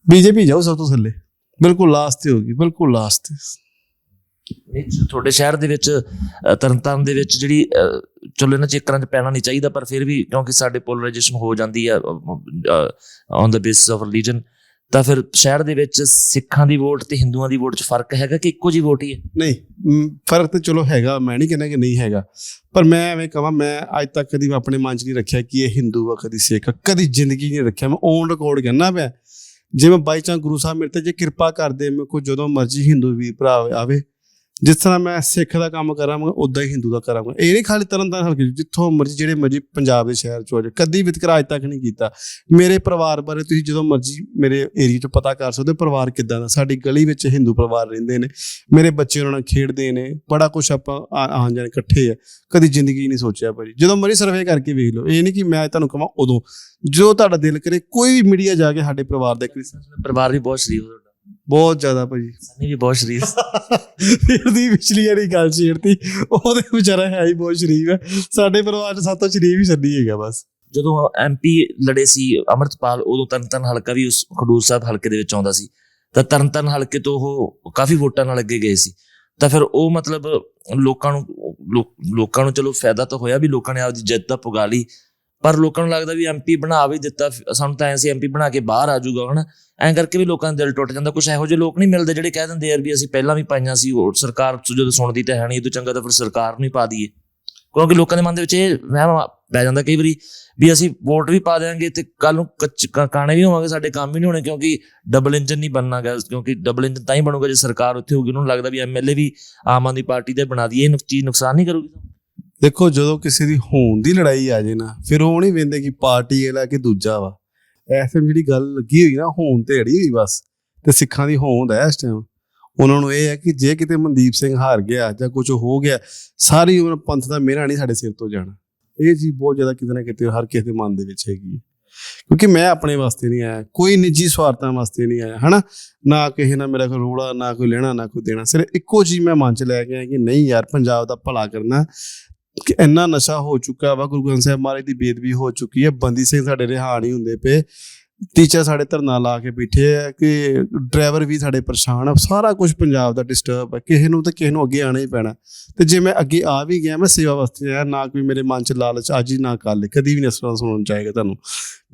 ਬੀਜੇਪੀ ਜਾਓ ਸਭ ਤੋਂ ਥੱਲੇ। ਬਿਲਕੁਲ ਲਾਸਟ ਤੇ ਹੋਗੀ ਬਿਲਕੁਲ ਲਾਸਟ ਤੇ। ਤੁਹਾਡੇ ਸ਼ਹਿਰ ਦੇ ਵਿੱਚ ਤਰਨਤਾਰਨ ਦੇ ਵਿੱਚ ਜਿਹੜੀ ਚਲੋ ਇਹਨਾਂ ਚੱਕਰਾਂ 'ਚ ਪੈਣਾ ਨਹੀਂ ਚਾਹੀਦਾ ਪਰ ਫਿਰ ਵੀ ਕਿਉਂਕਿ ਸਾਡੇ ਪੋਲਰਾਈਜੇਸ਼ਨ ਹੋ ਜਾਂਦੀ ਹੈ on the basis of religion ਤਾਂ ਫਿਰ ਸ਼ਹਿਰ ਦੇ ਵਿੱਚ ਸਿੱਖਾਂ ਦੀ ਵੋਟ ਤੇ ਹਿੰਦੂਆਂ ਦੀ ਵੋਟ 'ਚ ਫ਼ਰਕ ਹੈਗਾ ਕਿ ਇੱਕੋ ਜੀ ਵੋਟ ਹੀ ਹੈ? ਨਹੀਂ ਫ਼ਰਕ ਤਾਂ ਚਲੋ ਹੈਗਾ, ਮੈਂ ਨਹੀਂ ਕਹਿੰਦਾ ਕਿ ਨਹੀਂ ਹੈਗਾ। ਪਰ ਮੈਂ ਐਵੇਂ ਕਹਾਂ, ਮੈਂ ਅੱਜ ਤੱਕ ਕਦੀ ਵੀ ਆਪਣੇ ਮਨ 'ਚ ਨਹੀਂ ਰੱਖਿਆ ਕਿ ਇਹ ਹਿੰਦੂ ਆ, ਕਦੀ ਸਿੱਖ ਕਦੀ ਜ਼ਿੰਦਗੀ 'ਚ ਨਹੀਂ ਰੱਖਿਆ। ਮੈਂ ਔਨ ਰਿਕਾਰਡ ਕਹਿੰਦਾ ਪਿਆ, ਜੇ ਮੈਂ ਬਾਈ ਚਾਂਸ ਗੁਰੂ ਸਾਹਿਬ ਮੇਰੇ ਤੇ ਜੇ ਕਿਰਪਾ ਕਰਦੇ ਮੈਂ ਕੋਈ ਜਦੋਂ ਮਰਜ਼ੀ ਹਿੰਦੂ ਵੀ ਭਰਾ ਆਵੇ ਜਿਸ ਤਰ੍ਹਾਂ ਮੈਂ ਸਿੱਖ ਦਾ ਕੰਮ ਕਰਾਂਗਾ ਉਦਾਂ ਹੀ ਹਿੰਦੂ ਦਾ ਕਰਾਂਗਾ ਇਹ ਨਹੀਂ ਖਾਲੀ ਤਰਨਤਾਰਨ ਹਲਕੇ 'ਚ, ਜਿੱਥੋਂ ਮਰਜ਼ੀ ਜਿਹੜੇ ਮਰਜ਼ੀ ਪੰਜਾਬ ਦੇ ਸ਼ਹਿਰ ਚੋਂ ਆ ਜਾਓ। ਕਦੀ ਵਿਤਕਰਾ ਅੱਜ ਤੱਕ ਨਹੀਂ ਕੀਤਾ। ਮੇਰੇ ਪਰਿਵਾਰ ਬਾਰੇ ਤੁਸੀਂ ਜਦੋਂ ਮਰਜ਼ੀ ਮੇਰੇ ਏਰੀਆ 'ਚ ਪਤਾ ਕਰ ਸਕਦੇ ਹੋ ਪਰਿਵਾਰ ਕਿੱਦਾਂ ਦਾ। ਸਾਡੀ ਗਲੀ ਵਿੱਚ ਹਿੰਦੂ ਪਰਿਵਾਰ ਰਹਿੰਦੇ ਨੇ। ਮੇਰੇ ਬੱਚੇ ਉਹਨਾਂ ਨਾਲ ਖੇਡਦੇ ਨੇ। ਬੜਾ ਕੁਝ ਆਪਾਂ ਆ- ਆਉਣ ਜਾਣ ਇਕੱਠੇ ਆ। ਕਦੀ ਜ਼ਿੰਦਗੀ ਨਹੀਂ ਸੋਚਿਆ ਭਾਜੀ। ਜਦੋਂ ਮਰਜ਼ੀ ਸਰਵੇ ਕਰਕੇ ਵੇਖ ਲਓ। ਇਹ ਨਹੀਂ ਕਿ ਮੈਂ ਤੁਹਾਨੂੰ ਕਹਾਂ ਉਦੋਂ। ਜੋ ਤੁਹਾਡਾ ਦਿਲ ਕਰੇ ਕੋਈ ਵੀ ਮੀਡੀਆ ਜਾ ਕੇ ਸਾਡੇ ਪਰਿਵਾਰ ਦਾ ਦੇ ਪਰਿਵਾਰ ਵੀ ਬਹੁਤ ਸ਼ਰੀਫ ਬਹੁਤ ਜ਼ਿਆਦਾ ਭਾਜੀ। ਸੰਨੀ ਵੀ ਬਹੁਤ ਸ਼ਰੀਫ ਫਿਰ ਦੀ ਪਿਛਲੀ ਵਾਲੀ ਗੱਲ ਛੇੜਤੀ ਉਹਦੇ ਵਿਚਾਰਾ ਹੈ ਹੀ ਬਹੁਤ ਸ਼ਰੀਫ ਹੈ। ਸਾਡੇ ਪਰਿਵਾਰ 'ਚ ਸਭ ਤੋਂ ਸ਼ਰੀਫ ਹੀ ਛੱਡੀ ਹੈਗਾ ਬਸ। ਜਦੋਂ ਐਮਪੀ ਲੜੇ ਸੀ ਅਮਰਤਪਾਲ ਉਦੋਂ ਤਰਨਤਾਰਨ ਹਲਕਾ ਵੀ ਉਸ ਖਡੂਰ ਸਾਹਿਬ ਹਲਕੇ ਦੇ ਵਿੱਚ ਆਉਂਦਾ ਸੀ। ਤਾਂ ਤਰਨਤਾਰਨ ਹਲਕੇ ਤੋਂ ਉਹ ਕਾਫੀ ਵੋਟਾਂ ਨਾਲ ਅੱਗੇ ਗਏ ਸੀ। ਤਾਂ ਫਿਰ ਉਹ ਮਤਲਬ ਲੋਕਾਂ ਨੂੰ ਲੋਕਾਂ ਨੂੰ ਚਲੋ ਫਾਇਦਾ ਤਾਂ ਹੋਇਆ ਵੀ ਲੋਕਾਂ ਨੇ ਆਪਦੀ ਜਿੱਤ ਤਾਂ ਪੁਗਾ ਲਈ ਪਰ ਲੋਕਾਂ ਨੂੰ ਲੱਗਦਾ ਵੀ ਐਮਪੀ ਬਣਾ ਵੀ ਦਿੱਤਾ, ਸਾਨੂੰ ਤਾਂ ਐਂ ਸੀ ਐਮਪੀ ਬਣਾ ਕੇ ਬਾਹਰ ਆ ਜਾਊਗਾ ਹਨਾ ਐਂ ਕਰਕੇ ਵੀ ਲੋਕਾਂ ਦਾ ਦਿਲ ਟੁੱਟ ਜਾਂਦਾ ਕੁਝ ਇਹੋ ਜਿਹੇ ਲੋਕ ਨਹੀਂ ਮਿਲਦੇ ਜਿਹੜੇ ਕਹਿ ਦਿੰਦੇ ਯਾਰ ਵੀ ਅਸੀਂ ਪਹਿਲਾਂ ਵੀ ਪਾਈਆਂ ਸੀ ਵੋਟ ਸਰਕਾਰ ਜਦੋਂ ਸੁਣਦੀ ਤਾਂ ਹੈ ਨਹੀਂ, ਇਹ ਤੋਂ ਚੰਗਾ ਤਾਂ ਫਿਰ ਸਰਕਾਰ ਨੂੰ ਹੀ ਪਾ ਦਈਏ। ਕਿਉਂਕਿ ਲੋਕਾਂ ਦੇ ਮਨ ਦੇ ਵਿੱਚ ਇਹ ਵਹਿਮ ਪੈ ਜਾਂਦਾ ਕਈ ਵਾਰੀ ਵੀ ਅਸੀਂ ਵੋਟ ਵੀ ਪਾ ਦੇਾਂਗੇ ਤੇ ਕੱਲ ਨੂੰ ਕੱਚ- ਕਾਣੇ ਵੀ ਹੋਵਾਂਗੇ, ਸਾਡੇ ਕੰਮ ਵੀ ਨਹੀਂ ਹੋਣੇ ਕਿਉਂਕਿ ਡਬਲ ਇੰਜਨ ਨਹੀਂ ਬਣਨਾ ਗਾ ਕਿਉਂਕਿ ਡਬਲ ਇੰਜਨ ਤਾਂ ਹੀ ਬਣੂਗਾ ਜੇ ਸਰਕਾਰ ਉੱਥੇ ਹੋਊਗੀ, ਉਹਨਾਂ ਨੂੰ ਲੱਗਦਾ ਵੀ ਐਮਐਲਏ ਵੀ ਆਮ ਆਦਮੀ ਪਾਰਟੀ ਦੇ ਬਣਾ ਦਈਏ, ਇਹ ਚੀਜ਼ ਨੁਕਸਾਨ ਨਹੀਂ ਕਰੂਗੀ। ਦੇਖੋ, ਜਦੋਂ ਕਿਸੇ ਦੀ ਹੋਣ ਦੀ ਲੜਾਈ ਆ ਜੇ ਨਾ, ਫਿਰ ਉਹ ਨਹੀਂ ਵੇਂਦੇ ਕਿ ਪਾਰਟੀ ਇਹ ਲੈ ਕੇ ਦੂਜਾ ਵਾ। ਐਸਐਮ ਜਿਹੜੀ ਗੱਲ ਲੱਗੀ ਹੋਈ ਨਾ, ਹੋਣ ਤੇ ਅੜੀ ਹੋਈ ਬਸ, ਤੇ ਸਿੱਖਾਂ ਦੀ ਹੋਂਦ ਹੈ ਇਸ ਟਾਈਮ ਉਹਨਾਂ ਨੂੰ ਇਹ ਹੈ ਕਿ ਜੇ ਕਿਤੇ ਮਨਦੀਪ ਸਿੰਘ ਹਾਰ ਗਿਆ ਜਾਂ ਕੁਝ ਹੋ ਗਿਆ, ਸਾਰੀ ਉਮਰ ਪੰਥ ਦਾ ਮੇਰਾ ਨਹੀਂ ਸਾਡੇ ਸਿਰ ਤੋਂ ਜਾਣਾ। ਇਹ ਚੀਜ਼ ਬਹੁਤ ਜ਼ਿਆਦਾ ਕਿਤੇ ਨਾ ਕਿਤੇ ਹਰ ਕਿਸੇ ਦੇ ਮਨ ਦੇ ਵਿੱਚ ਹੈਗੀ ਹੈ ਕਿਉਂਕਿ ਮੈਂ ਆਪਣੇ ਵਾਸਤੇ ਨਹੀਂ ਆਇਆ, ਕੋਈ ਨਿੱਜੀ ਸਵਾਰਥਾਂ ਵਾਸਤੇ ਨਹੀਂ ਆਇਆ, ਹਨਾ? ਨਾ ਕਿਸੇ ਨਾਲ ਮੇਰਾ ਕੋਈ ਰੋਲਾ, ਨਾ ਕੋਈ ਲੈਣਾ, ਨਾ ਕੋਈ ਦੇਣਾ, ਸਿਰਫ ਇੱਕੋ ਚੀਜ਼ ਮੈਂ ਮਨ 'ਚ ਲੈ ਕੇ ਆਇਆ ਕਿ ਨਹੀਂ ਯਾਰ, ਪੰਜਾਬ ਦਾ ਭਲਾ ਕਰਨਾ ਕਿ ਇੰਨਾ ਨਸ਼ਾ ਹੋ ਚੁੱਕਾ ਵਾ, ਗੁਰੂ ਗ੍ਰੰਥ ਸਾਹਿਬ ਮਹਾਰਾਜ ਦੀ ਬੇਦਬੀ ਹੋ ਚੁੱਕੀ ਹੈ, ਬੰਦੀ ਸਿੰਘ ਸਾਡੇ ਰਿਹਾ ਨਹੀਂ ਹੁੰਦੇ ਪਏ। ਟੀਚਰ ਸਾਡੇ ਧਰਨਾ ਲਾ ਕੇ ਬੈਠੇ ਆ ਕਿ ਡਰਾਈਵਰ ਵੀ ਸਾਡੇ ਪਰੇਸ਼ਾਨ ਆ, ਸਾਰਾ ਕੁਝ ਪੰਜਾਬ ਦਾ ਡਿਸਟਰਬ ਹੈ ਕਿਸੇ ਨੂੰ ਤਾਂ ਕਿਸੇ ਨੂੰ ਅੱਗੇ ਆਣਾ ਹੀ ਪੈਣਾ। ਤੇ ਜੇ ਮੈਂ ਅੱਗੇ ਆ ਵੀ ਗਿਆ, ਮੈਂ ਸੇਵਾ ਵਾਸਤੇ ਆਇਆ, ਨਾ ਕੋਈ ਮੇਰੇ ਮਨ 'ਚ ਲਾਲਚ, ਅੱਜ ਹੀ ਨਾ ਕੱਲ ਕਦੀ ਵੀ ਨਹੀਂ ਇਸ ਤਰ੍ਹਾਂ ਸੁਣਨ ਚਾਹੇਗਾ ਤੁਹਾਨੂੰ।